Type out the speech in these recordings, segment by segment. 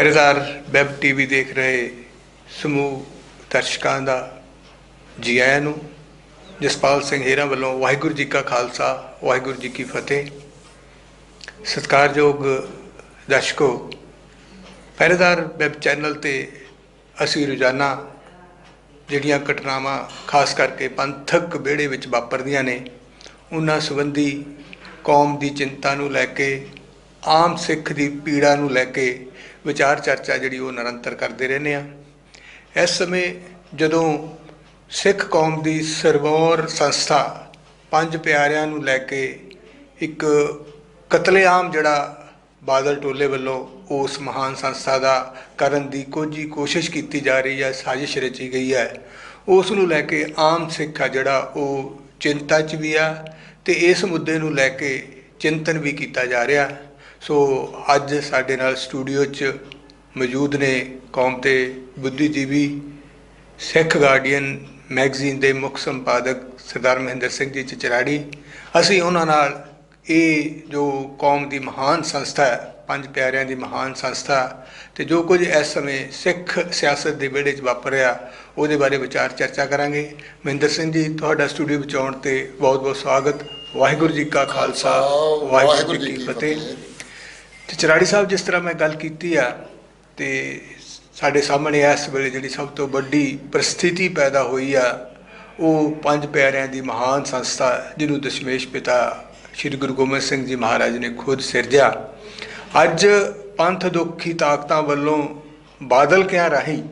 ਪਹਿਰੇਦਾਰ web TV ਦੇਖ ਰਹੇ ਸਮੂਹ ਦਰਸ਼ਕਾਂ ਦਾ ਜੀ ਆਇਆਂ ਨੂੰ, ਜਸਪਾਲ ਸਿੰਘ ਹੇਰਾ ਵੱਲੋਂ ਵਾਹਿਗੁਰੂ ਜੀ ਕਾ ਖਾਲਸਾ, ਵਾਹਿਗੁਰੂ ਜੀ ਕੀ ਫਤਿਹ। ਸਤਿਕਾਰਯੋਗ ਦਰਸ਼ਕੋ, ਪਹਿਰੇਦਾਰ ਵੈਬ ਚੈਨਲ ਤੇ ਅਸੀਂ ਰੋਜ਼ਾਨਾ ਜਿਹੜੀਆਂ ਘਟਨਾਵਾਂ, ਖਾਸ ਕਰਕੇ ਪੰਥਕ ਵਿਹੜੇ ਵਿੱਚ ਵਾਪਰਦੀਆਂ ਨੇ, ਉਹਨਾਂ ਸੰਬੰਧੀ ਕੌਮ ਦੀ ਚਿੰਤਾ ਨੂੰ ਲੈ ਕੇ, ਆਮ ਸਿੱਖ ਦੀ ਪੀੜਾ ਨੂੰ ਲੈ ਕੇ ਵਿਚਾਰ ਚਰਚਾ ਜਿਹੜੀ ਉਹ ਨਿਰੰਤਰ ਕਰਦੇ ਰਹਿੰਦੇ ਆ। ਇਸ ਸਮੇਂ ਜਦੋਂ ਸਿੱਖ ਕੌਮ ਦੀ ਸਰਵੌਰ ਸੰਸਥਾ ਪੰਜ ਪਿਆਰਿਆਂ ਨੂੰ ਲੈ ਕੇ ਇੱਕ ਕਤਲੇਆਮ ਜਿਹੜਾ ਬਾਦਲ ਟੋਲੇ ਵੱਲੋਂ ਉਸ ਮਹਾਨ ਸੰਸਥਾ ਦਾ ਕਰਨ ਦੀ ਕੋਝੀ ਕੋਸ਼ਿਸ਼ ਕੀਤੀ ਜਾ ਰਹੀ ਹੈ, ਸਾਜ਼ਿਸ਼ ਰਚੀ ਗਈ ਹੈ, ਉਸ ਨੂੰ ਲੈ ਕੇ ਆਮ ਸਿੱਖ ਆ ਜਿਹੜਾ ਉਹ ਚਿੰਤਾ 'ਚ ਵੀ ਆ ਤੇ ਇਸ ਮੁੱਦੇ ਨੂੰ ਲੈ ਕੇ ਚਿੰਤਨ ਵੀ ਕੀਤਾ ਜਾ ਰਿਹਾ। ਸੋ ਅੱਜ ਸਾਡੇ ਨਾਲ ਸਟੂਡੀਓ 'ਚ ਮੌਜੂਦ ਨੇ ਕੌਮ ਤੇ ਬੁੱਧੀਜੀਵੀ ਸਿੱਖ ਗਾਰਡੀਅਨ ਮੈਗਜ਼ੀਨ ਦੇ ਮੁੱਖ ਸੰਪਾਦਕ ਸਰਦਾਰ ਮਹਿੰਦਰ ਸਿੰਘ ਜੀ ਚਚਰਾੜੀ। ਅਸੀਂ ਉਹਨਾਂ ਨਾਲ ਇਹ ਜੋ ਕੌਮ ਦੀ ਮਹਾਨ ਸੰਸਥਾ ਹੈ ਪੰਜ ਪਿਆਰਿਆਂ ਦੀ ਮਹਾਨ ਸੰਸਥਾ ਤੇ ਜੋ ਕੁਝ ਇਸ ਸਮੇਂ ਸਿੱਖ ਸਿਆਸਤ ਦੇ ਵਿਹੜੇ 'ਚ ਵਾਪਰ ਰਿਹਾ ਉਹਦੇ ਬਾਰੇ ਵਿਚਾਰ ਚਰਚਾ ਕਰਾਂਗੇ। ਮਹਿੰਦਰ ਸਿੰਘ ਜੀ ਤੁਹਾਡਾ ਸਟੂਡੀਓ ਵਿੱਚ ਆਉਣ ਤੇ ਬਹੁਤ-ਬਹੁਤ ਸਵਾਗਤ। ਵਾਹਿਗੁਰੂ ਜੀ ਕਾ ਖਾਲਸਾ ਵਾਹਿਗੁਰੂ ਜੀ ਕੀ ਫਤਿਹ। ਤੇ ਚਰਾੜੀ ਸਾਹਿਬ ਜਿਸ ਤਰ੍ਹਾਂ ਮੈਂ ਗੱਲ ਕੀਤੀ ਆ, ਤੇ ਸਾਡੇ ਸਾਹਮਣੇ ਇਸ ਵੇਲੇ ਜਿਹੜੀ ਸਭ ਤੋਂ ਵੱਡੀ ਪ੍ਰਸਥਿਤੀ ਪੈਦਾ ਹੋਈ ਆ, ਉਹ ਪੰਜ ਪਿਆਰਿਆਂ ਦੀ ਮਹਾਨ ਸੰਸਥਾ ਜਿਹਨੂੰ ਦਸ਼ਮੇਸ਼ ਪਿਤਾ ਸ੍ਰੀ ਗੁਰੂ ਗੋਬਿੰਦ ਸਿੰਘ ਜੀ ਮਹਾਰਾਜ ਨੇ ਖੁਦ ਸਿਰਜਿਆ। ਅੱਜ ਪੰਥ ਦੁਖੀ ਤਾਕਤਾਂ ਵੱਲੋਂ ਬਾਦਲ ਕਿਆਂ ਰਾਹੀਂ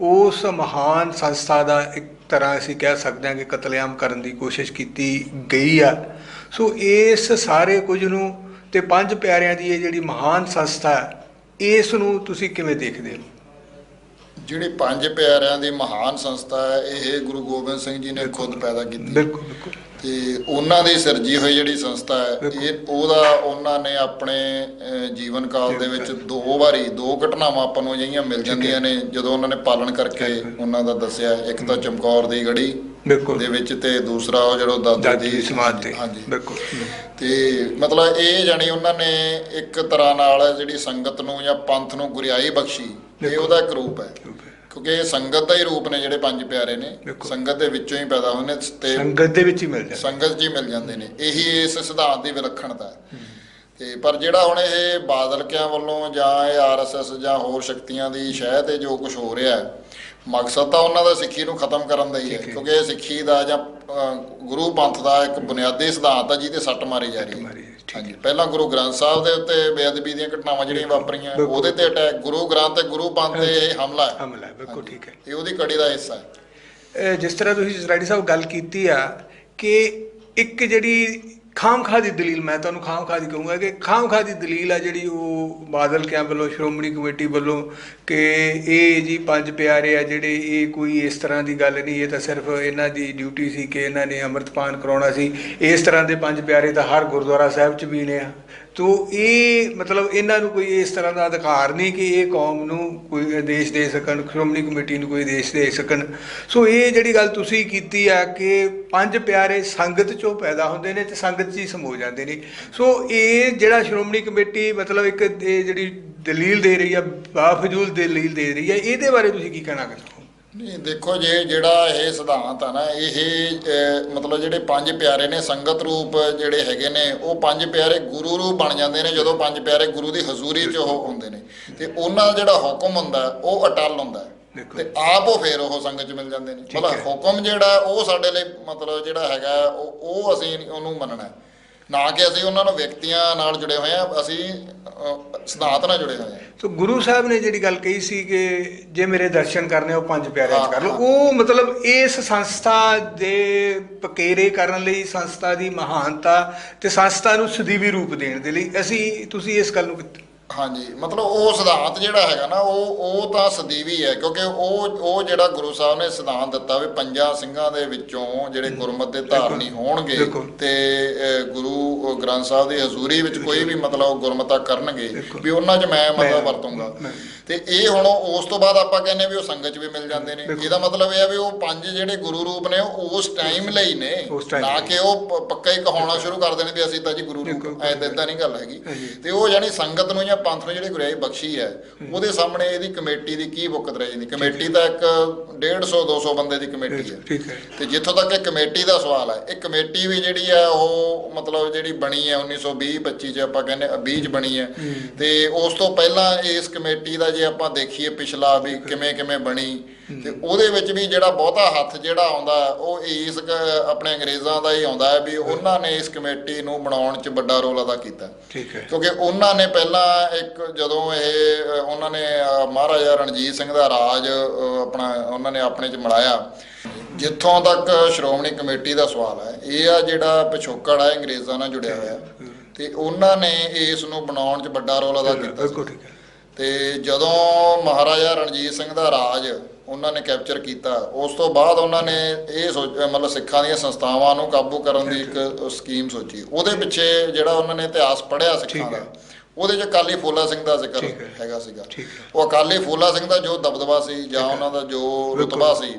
ਉਸ ਮਹਾਨ ਸੰਸਥਾ ਦਾ ਇੱਕ ਤਰ੍ਹਾਂ ਅਸੀਂ ਕਹਿ ਸਕਦੇ ਹਾਂ ਕਿ ਕਤਲੇਆਮ ਕਰਨ ਦੀ ਕੋਸ਼ਿਸ਼ ਕੀਤੀ ਗਈ ਆ। ਸੋ ਇਸ ਸਾਰੇ ਕੁਝ ਨੂੰ ਤੇ ਪੰਜ ਪਿਆਰਿਆਂ ਦੀ ਇਹ ਜਿਹੜੀ ਮਹਾਨ ਸੰਸਥਾ ਹੈ ਇਸ ਨੂੰ ਤੁਸੀਂ ਕਿਵੇਂ ਦੇਖਦੇ ਹੋ? ਜਿਹੜੀ ਪੰਜ ਪਿਆਰਿਆਂ ਦੀ ਮਹਾਨ ਸੰਸਥਾ ਹੈ ਇਹ ਗੁਰੂ ਗੋਬਿੰਦ ਸਿੰਘ ਜੀ ਨੇ ਖੁਦ ਪੈਦਾ ਕੀਤੀ। ਬਿਲਕੁਲ ਬਿਲਕੁਲ। ਤੇ ਉਹਨਾਂ ਦੀ ਸਿਰਜੀ ਹੋਈ ਜਿਹੜੀ ਸੰਸਥਾ ਹੈ। ਇਹ ਉਹਦਾ ਉਹਨਾਂ ਨੇ ਆਪਣੇ ਜੀਵਨ ਕਾਲ ਦੇ ਵਿੱਚ ਦੋ ਵਾਰੀ ਦੋ ਘਟਨਾਵਾਂ ਆਪਾਂ ਨੂੰ ਅਜਿਹੀਆਂ ਮਿਲ ਜਾਂਦੀਆਂ ਨੇ ਜਦੋਂ ਉਹਨਾਂ ਨੇ ਪਾਲਣ ਕਰਕੇ ਉਹਨਾਂ ਦਾ ਦੱਸਿਆ ਇੱਕ ਤਾਂ ਚਮਕੌਰ ਦੀ ਗੜੀ ਬਿਲਕੁਲ। ਦੇ ਵਿੱਚ ਤੇ ਦੂਸਰਾ ਉਹ ਜਿਹੜਾ ਦਾਦੂ ਦੀ ਦੀ ਸਮਾਧ ਤੇ। ਹਾਂਜੀ। ਬਿਲਕੁਲ। ਤੇ ਮਤਲਬ ਇਹ ਜਾਣੀ ਉਹਨਾਂ ਨੇ ਇੱਕ ਤਰ੍ਹਾਂ ਨਾਲ ਜਿਹੜੀ ਸੰਗਤ ਨੂੰ ਜਾਂ ਪੰਥ ਨੂੰ ਗੁਰਿਆਈ ਬਖਸ਼ੀ ਇਹ। ਉਹਦਾ ਇੱਕ ਰੂਪ ਹੈ। ਕਿਉਂਕਿ ਇਹ ਸੰਗਤ ਦਾ ਹੀ ਰੂਪ ਨੇ ਜਿਹੜੇ ਪੰਜ ਪਿਆਰੇ ਨੇ। ਸੰਗਤ ਦੇ ਵਿੱਚੋਂ ਹੀ ਪੈਦਾ ਹੋਏ ਨੇ ਤੇ ਸੰਗਤ ਦੇ ਵਿੱਚ ਹੀ ਮਿਲ ਜਾਂਦਾ ਸੰਗਤ ਹੀ ਮਿਲ ਜਾਂਦੇ ਨੇ। ਇਹੀ ਇਸ ਸਿਧਾਂਤ ਦੀ ਵਿਲੱਖਣਤਾ ਹੈ। ਤੇ ਪਰ ਜਿਹੜਾ ਹੁਣ ਇਹ ਬਾਦਲ ਕਿਆਂ ਵੱਲੋਂ ਜਾਂ ਇਹ ਆਰਐਸਐਸ ਜਾਂ ਹੋਰ ਸ਼ਕਤੀਆਂ ਦੀ ਸ਼ਹਿ ਤੇ ਜੋ ਕੁਝ ਹੋ ਰਿਹਾ ਹੈ ਮਕਸਦ ਤਾਂ ਉਹਨਾਂ ਦਾ ਸਿੱਖੀ ਨੂੰ ਖਤਮ ਕਰਨ ਦਾ ਹੀ ਹੈ। ਕਿਉਂਕਿ ਇਹ ਸਿੱਖੀ ਦਾ ਜਾਂ ਗੁਰੂ ਪੰਥ ਦਾ ਇੱਕ ਬੁਨਿਆਦੀ ਸਿਧਾਂਤ ਹੈ ਜਿਹਦੇ ਸੱਟ ਮਾਰੀ ਜਾ ਰਹੀ ਹੈ। ਹਾਂਜੀ ਪਹਿਲਾਂ ਗੁਰੂ ਗ੍ਰੰਥ ਸਾਹਿਬ ਦੇ ਉੱਤੇ ਬੇਅਦਬੀ ਦੀਆਂ ਘਟਨਾਵਾਂ ਜਿਹੜੀਆਂ ਵਾਪਰੀਆਂ। ਉਹਦੇ ਤੇ ਅਟੈਕ ਗੁਰੂ ਗ੍ਰੰਥ ਤੇ ਗੁਰੂ ਪੰਥ ਤੇ ਇਹ ਹਮਲਾ ਹੈ। ਹਮਲਾ ਹੈ, ਬਿਲਕੁਲ ਠੀਕ ਹੈ। ਇਹ ਉਹਦੀ ਕੜੀ ਦਾ ਹਿੱਸਾ ਹੈ। ਜਿਸ ਤਰ੍ਹਾਂ ਤੁਸੀਂ ਸਰਾੜੀ ਸਾਹਿਬ ਗੱਲ ਕੀਤੀ ਆ ਕਿ ਇੱਕ ਜਿਹੜੀ ਖਾਮਖਾ ਦੀ ਦਲੀਲ, ਮੈਂ ਤੁਹਾਨੂੰ ਖਾਮਖਾ ਦੀ ਕਹੂੰਗਾ ਕਿ ਖਾਮਖਾ ਦੀ ਦਲੀਲ ਆ ਜਿਹੜੀ ਉਹ ਬਾਦਲ ਕਿਆਂ ਵੱਲੋਂ, ਸ਼੍ਰੋਮਣੀ ਕਮੇਟੀ ਵੱਲੋਂ ਕਿ ਇਹ ਜੀ ਪੰਜ ਪਿਆਰੇ ਆ ਜਿਹੜੇ ਇਹ ਕੋਈ ਇਸ ਤਰ੍ਹਾਂ ਦੀ ਗੱਲ ਨਹੀਂ, ਇਹ ਤਾਂ ਸਿਰਫ ਇਹਨਾਂ ਦੀ ਡਿਊਟੀ ਸੀ ਕਿ ਇਹਨਾਂ ਨੇ ਅੰਮ੍ਰਿਤਪਾਨ ਕਰਾਉਣਾ ਸੀ। ਇਸ ਤਰ੍ਹਾਂ ਦੇ ਪੰਜ ਪਿਆਰੇ ਤਾਂ ਹਰ ਗੁਰਦੁਆਰਾ ਸਾਹਿਬ 'ਚ ਵੀ ਨੇ ਆ। ਤੋ ਇਹ ਮਤਲਬ ਇਹਨਾਂ ਨੂੰ ਕੋਈ ਇਸ ਤਰ੍ਹਾਂ ਦਾ ਅਧਿਕਾਰ ਨਹੀਂ ਕਿ ਇਹ ਕੌਮ ਨੂੰ ਕੋਈ ਆਦੇਸ਼ ਦੇ ਸਕਣ, ਸ਼੍ਰੋਮਣੀ ਕਮੇਟੀ ਨੂੰ ਕੋਈ ਆਦੇਸ਼ ਦੇ ਸਕਣ। ਸੋ ਇਹ ਜਿਹੜੀ ਗੱਲ ਤੁਸੀਂ ਕੀਤੀ ਆ ਕਿ ਪੰਜ ਪਿਆਰੇ ਸੰਗਤ ਚੋਂ ਪੈਦਾ ਹੁੰਦੇ ਨੇ ਤੇ ਸੰਗਤ 'ਚ ਹੀ ਸਮੋ ਜਾਂਦੇ ਨੇ। ਸੋ ਇਹ ਜਿਹੜਾ ਸ਼੍ਰੋਮਣੀ ਕਮੇਟੀ ਮਤਲਬ ਇੱਕ ਇਹ ਜਿਹੜੀ ਦਲੀਲ ਦੇ ਰਹੀ ਆ, ਬਾਫਜੂਲ ਦਲੀਲ ਦੇ ਰਹੀ ਆ, ਇਹਦੇ ਬਾਰੇ ਤੁਸੀਂ ਕੀ ਕਹਿਣਾ ਚਾਹੋਗੇ? ਨਹੀਂ ਦੇਖੋ ਜੇ ਜਿਹੜਾ ਇਹ ਸਿਧਾਂਤ ਆ ਨਾ ਇਹ ਮਤਲਬ ਜਿਹੜੇ ਪੰਜ ਪਿਆਰੇ ਨੇ ਸੰਗਤ ਰੂਪ ਜਿਹੜੇ ਹੈਗੇ ਨੇ ਉਹ ਪੰਜ ਪਿਆਰੇ ਗੁਰੂ ਰੂਪ ਬਣ ਜਾਂਦੇ ਨੇ ਜਦੋਂ ਪੰਜ ਪਿਆਰੇ ਗੁਰੂ ਦੀ ਹਜ਼ੂਰੀ 'ਚ ਉਹ ਹੁੰਦੇ ਨੇ ਤੇ ਉਹਨਾਂ ਦਾ ਜਿਹੜਾ ਹੁਕਮ ਹੁੰਦਾ ਉਹ ਅਟਲ ਹੁੰਦਾ। ਤੇ ਆਪ ਉਹ ਫੇਰ ਉਹ ਸੰਗਤ 'ਚ ਮਿਲ ਜਾਂਦੇ ਨੇ ਮਤਲਬ। ਹੁਕਮ ਜਿਹੜਾ ਉਹ ਸਾਡੇ ਲਈ ਮਤਲਬ ਜਿਹੜਾ ਹੈਗਾ ਉਹ ਉਹ ਅਸੀਂ ਉਹਨੂੰ ਮੰਨਣਾ ਹੈ। ਨਾ ਕਿ ਅਸੀਂ ਉਹਨਾਂ ਨੂੰ ਵਿਅਕਤੀਆਂ ਨਾਲ ਜੁੜੇ ਹੋਏ ਆ ਅਸੀਂ ਸਿਧਾਂਤ ਨਾਲ ਜੁੜੇ ਹੋਏ ਆ ਸੋ ਗੁਰੂ ਸਾਹਿਬ ਨੇ ਜਿਹੜੀ ਗੱਲ ਕਹੀ ਸੀ ਕਿ ਜੇ ਮੇਰੇ ਦਰਸ਼ਨ ਕਰਨੇ ਉਹ ਪੰਜ ਪਿਆਰਿਆਂ ਚ ਕਰ ਲਓ। ਉਹ ਮਤਲਬ ਇਸ ਸੰਸਥਾ ਦੇ ਪਕੇਰੇ ਕਰਨ ਲਈ ਸੰਸਥਾ ਦੀ ਮਹਾਨਤਾ ਤੇ ਸੰਸਥਾ ਨੂੰ ਸਦੀਵੀ ਰੂਪ ਦੇਣ ਦੇ ਲਈ ਅਸੀਂ ਤੁਸੀਂ ਇਸ ਗੱਲ ਨੂੰ ਹਾਂਜੀ ਮਤਲਬ ਉਹ ਸਿਧਾਂਤ ਜਿਹੜਾ ਹੈਗਾ ਨਾ ਉਹ ਉਹ ਤਾਂ ਸਦੀਵੀ ਹੈ ਕਿਉਂਕਿ ਉਹ ਉਹ ਜਿਹੜਾ ਗੁਰੂ ਸਾਹਿਬ ਨੇ ਸਿਧਾਂਤ ਦਿੱਤਾ ਵੀ ਪੰਜਾਂ ਸਿੰਘਾਂ ਦੇ ਵਿੱਚੋਂ ਜਿਹੜੇ ਗੁਰਮਤਿ ਦੇ ਧਾਰਨੀ ਹੋਣਗੇ। ਤੇ ਗੁਰੂ ਗ੍ਰੰਥ ਸਾਹਿਬ ਦੀ ਹਜ਼ੂਰੀ ਵਿੱਚ ਕੋਈ ਵੀ ਮਤਲਬ ਉਹ ਗੁਰਮਤਾ ਕਰਨਗੇ। ਵੀ ਉਹਨਾਂ 'ਚ ਮੈਂ ਮਤਲਬ ਵਰਤੂੰਗਾ ਤੇ ਇਹ ਹੁਣ ਉਸ ਤੋਂ ਬਾਅਦ ਆਪਾਂ ਕਹਿੰਦੇ ਵੀ ਉਹ ਸੰਗਤ 'ਚ ਵੀ ਮਿਲ ਜਾਂਦੇ ਨੇ। ਇਹਦਾ ਮਤਲਬ ਇਹ ਆ ਵੀ ਉਹ ਪੰਜ ਜਿਹੜੇ ਗੁਰੂ ਰੂਪ ਨੇ ਉਹ ਉਸ ਟਾਈਮ ਲਈ ਨੇ ਨਾ। ਕਿ ਉਹ ਪੱਕਾ ਹੀ ਕਹਾਉਣਾ ਸ਼ੁਰੂ ਕਰ ਦੇਣ ਵੀ ਅਸੀਂ ਤਾਂ ਜੀ ਗੁਰੂ ਰੂਪ ਐਦਾਂ ਨਹੀਂ ਗੱਲ ਹੈਗੀ। ਤੇ ਉਹ ਯਾਨੀ ਸੰਗਤ ਨੂੰ ਜਾਂ ਪੰਥ ਨੂੰ ਜਿਹੜੀ ਗੁਰਿਆਈ ਬਖਸ਼ੀ ਹੈ ਉਹਦੇ ਸਾਹਮਣੇ ਇਹਦੀ ਕਮੇਟੀ ਦੀ ਕੀ ਬੁੱਕਤ ਰਹੀ ਜਾਂਦੀ? ਕਮੇਟੀ ਤਾਂ ਇੱਕ 150 200 ਬੰਦੇ ਦੀ ਕਮੇਟੀ ਹੈ ਠੀਕ ਹੈ। ਤੇ ਜਿੱਥੋਂ ਤੱਕ ਇਹ ਕਮੇਟੀ ਦਾ ਸਵਾਲ ਹੈ ਇਹ ਕਮੇਟੀ ਵੀ ਜਿਹੜੀ ਹੈ ਉਹ ਮਤਲਬ ਜਿਹੜੀ ਬਣੀ ਹੈ 1920 25 ਚ ਆਪਾਂ ਕਹਿੰਦੇ 20 ਚ ਬਣੀ ਹੈ। ਤੇ ਉਸ ਤੋਂ ਪਹਿਲਾਂ ਇਸ ਕਮੇਟੀ ਦਾ ਜੇ ਆਪਾਂ ਦੇਖੀਏ ਪਿਛਲਾ ਵੀ ਕਿਵੇਂ ਕਿਵੇਂ ਬਣੀ ਤੇ ਉਹਦੇ ਵਿੱਚ ਵੀ ਜਿਹੜਾ ਬਹੁਤਾ ਹੱਥ ਜਿਹੜਾ ਆਉਂਦਾ ਉਹ ਇਸ ਆਪਣੇ ਅੰਗਰੇਜ਼ਾਂ ਦਾ ਹੀ ਆਉਂਦਾ ਹੈ ਵੀ ਉਹਨਾਂ ਨੇ ਇਸ ਕਮੇਟੀ ਨੂੰ ਬਣਾਉਣ 'ਚ ਵੱਡਾ ਰੋਲ ਅਦਾ ਕੀਤਾ। ਠੀਕ ਹੈ। ਕਿਉਂਕਿ ਉਹਨਾਂ ਨੇ ਪਹਿਲਾਂ ਇੱਕ ਜਦੋਂ ਇਹ ਉਹਨਾਂ ਨੇ ਮਹਾਰਾਜਾ ਰਣਜੀਤ ਸਿੰਘ ਦਾ ਰਾਜ ਆਪਣਾ ਉਹਨਾਂ ਨੇ ਆਪਣੇ ਚ ਮਿਲਾਇਆ। ਜਿੱਥੋਂ ਤੱਕ ਸ਼੍ਰੋਮਣੀ ਕਮੇਟੀ ਦਾ ਸਵਾਲ ਹੈ ਇਹ ਆ ਜਿਹੜਾ ਪਿਛੋਕੜ ਹੈ ਅੰਗਰੇਜ਼ਾਂ ਨਾਲ ਜੁੜਿਆ ਹੋਇਆ। ਤੇ ਉਹਨਾਂ ਨੇ ਇਸ ਨੂੰ ਬਣਾਉਣ ਚ ਵੱਡਾ ਰੋਲ ਅਦਾ ਕੀਤਾ ਸੀ। ਬਿਲਕੁਲ ਠੀਕ ਹੈ। ਤੇ ਜਦੋਂ ਮਹਾਰਾਜਾ ਰਣਜੀਤ ਸਿੰਘ ਦਾ ਰਾਜ ਉਹਨਾਂ ਨੇ ਕੈਪਚਰ ਕੀਤਾ ਉਸ ਤੋਂ ਬਾਅਦ ਉਹਨਾਂ ਨੇ ਇਹ ਮਤਲਬ ਸਿੱਖਾਂ ਦੀਆਂ ਸੰਸਥਾਵਾਂ ਨੂੰ ਕਾਬੂ ਕਰਨ ਦੀ ਇੱਕ ਸਕੀਮ ਸੋਚੀ ਉਹਦੇ ਪਿੱਛੇ ਜਿਹੜਾ ਉਹਨਾਂ ਨੇ ਇਤਿਹਾਸ ਪੜ੍ਹਿਆ ਸਿੱਖਾਂ ਦਾ। ਉਹਦੇ 'ਚ ਅਕਾਲੀ ਫੂਲਾ ਸਿੰਘ ਦਾ ਜ਼ਿਕਰ। ਹੈਗਾ ਸੀਗਾ। ਉਹ ਅਕਾਲੀ ਫੂਲਾ ਸਿੰਘ ਦਾ ਜੋ ਦਬਦਬਾ ਸੀ ਜਾਂ ਉਹਨਾਂ ਦਾ ਜੋ ਰੁਤਬਾ ਸੀ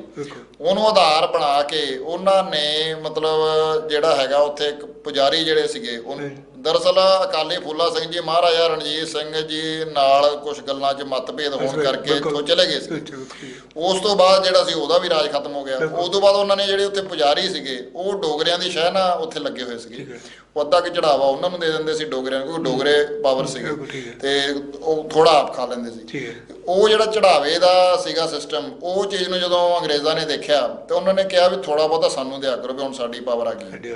ਉਹਨੂੰ ਆਧਾਰ ਬਣਾ ਕੇ ਉਹਨਾਂ ਨੇ ਮਤਲਬ ਜਿਹੜਾ ਹੈਗਾ ਉੱਥੇ ਇੱਕ ਪੁਜਾਰੀ ਜਿਹੜੇ ਸੀਗੇ ਉਹ ਦਰਅਸਲ ਅਕਾਲੀ ਫੂਲਾ ਸਿੰਘ ਜੀ ਮਹਾਰਾਜਾ ਰਣਜੀਤ ਸਿੰਘ ਜੀ ਨਾਲ ਕੁਝ ਗੱਲਾਂ 'ਚ ਮਤਭੇਦ ਹੋਣ ਕਰਕੇ। ਇੱਥੋਂ ਚਲੇ ਗਏ ਸੀ। ਉਸ ਤੋਂ ਬਾਅਦ ਜਿਹੜਾ ਸੀ ਉਹਦਾ ਵੀ ਰਾਜ ਖਤਮ ਹੋ ਗਿਆ। ਉਸ ਤੋਂ ਬਾਅਦ ਉਹਨਾਂ ਨੇ ਜਿਹੜੇ ਉੱਥੇ ਪੁਜਾਰੀ ਸੀਗੇ ਉਹ ਡੋਗਰਿਆਂ ਦੀ ਸ਼ਹਿਨਾ ਉੱਥੇ ਲੱਗੇ ਹੋਏ ਸੀਗੇ। ਉਹ ਅੱਧਾ ਕਿ ਚੜਾਵਾ ਉਹਨਾਂ ਨੂੰ ਦੇ ਦਿੰਦੇ ਸੀ ਡੋਗਰਿਆਂ ਨੂੰ ਕਿਉਂਕਿ ਡੋਗਰੇ ਪਾਵਰ ਸੀਗੇ। ਤੇ ਉਹ ਥੋੜਾ ਆਪ ਖਾ ਲੈਂਦੇ ਸੀ ਉਹ ਜਿਹੜਾ ਚੜਾਵੇ ਦਾ ਸੀਗਾ ਸਿਸਟਮ ਉਹ ਚੀਜ਼ ਨੂੰ ਜਦੋਂ ਅੰਗਰੇਜ਼ਾਂ ਨੇ ਦੇਖਿਆ ਤੇ ਉਹਨਾਂ ਨੇ ਕਿਹਾ ਵੀ ਥੋੜਾ ਬਹੁਤਾ ਸਾਨੂੰ ਦਿਆ ਕਰੋ ਵੀ ਹੁਣ ਸਾਡੀ ਪਾਵਰ ਆ ਗਈ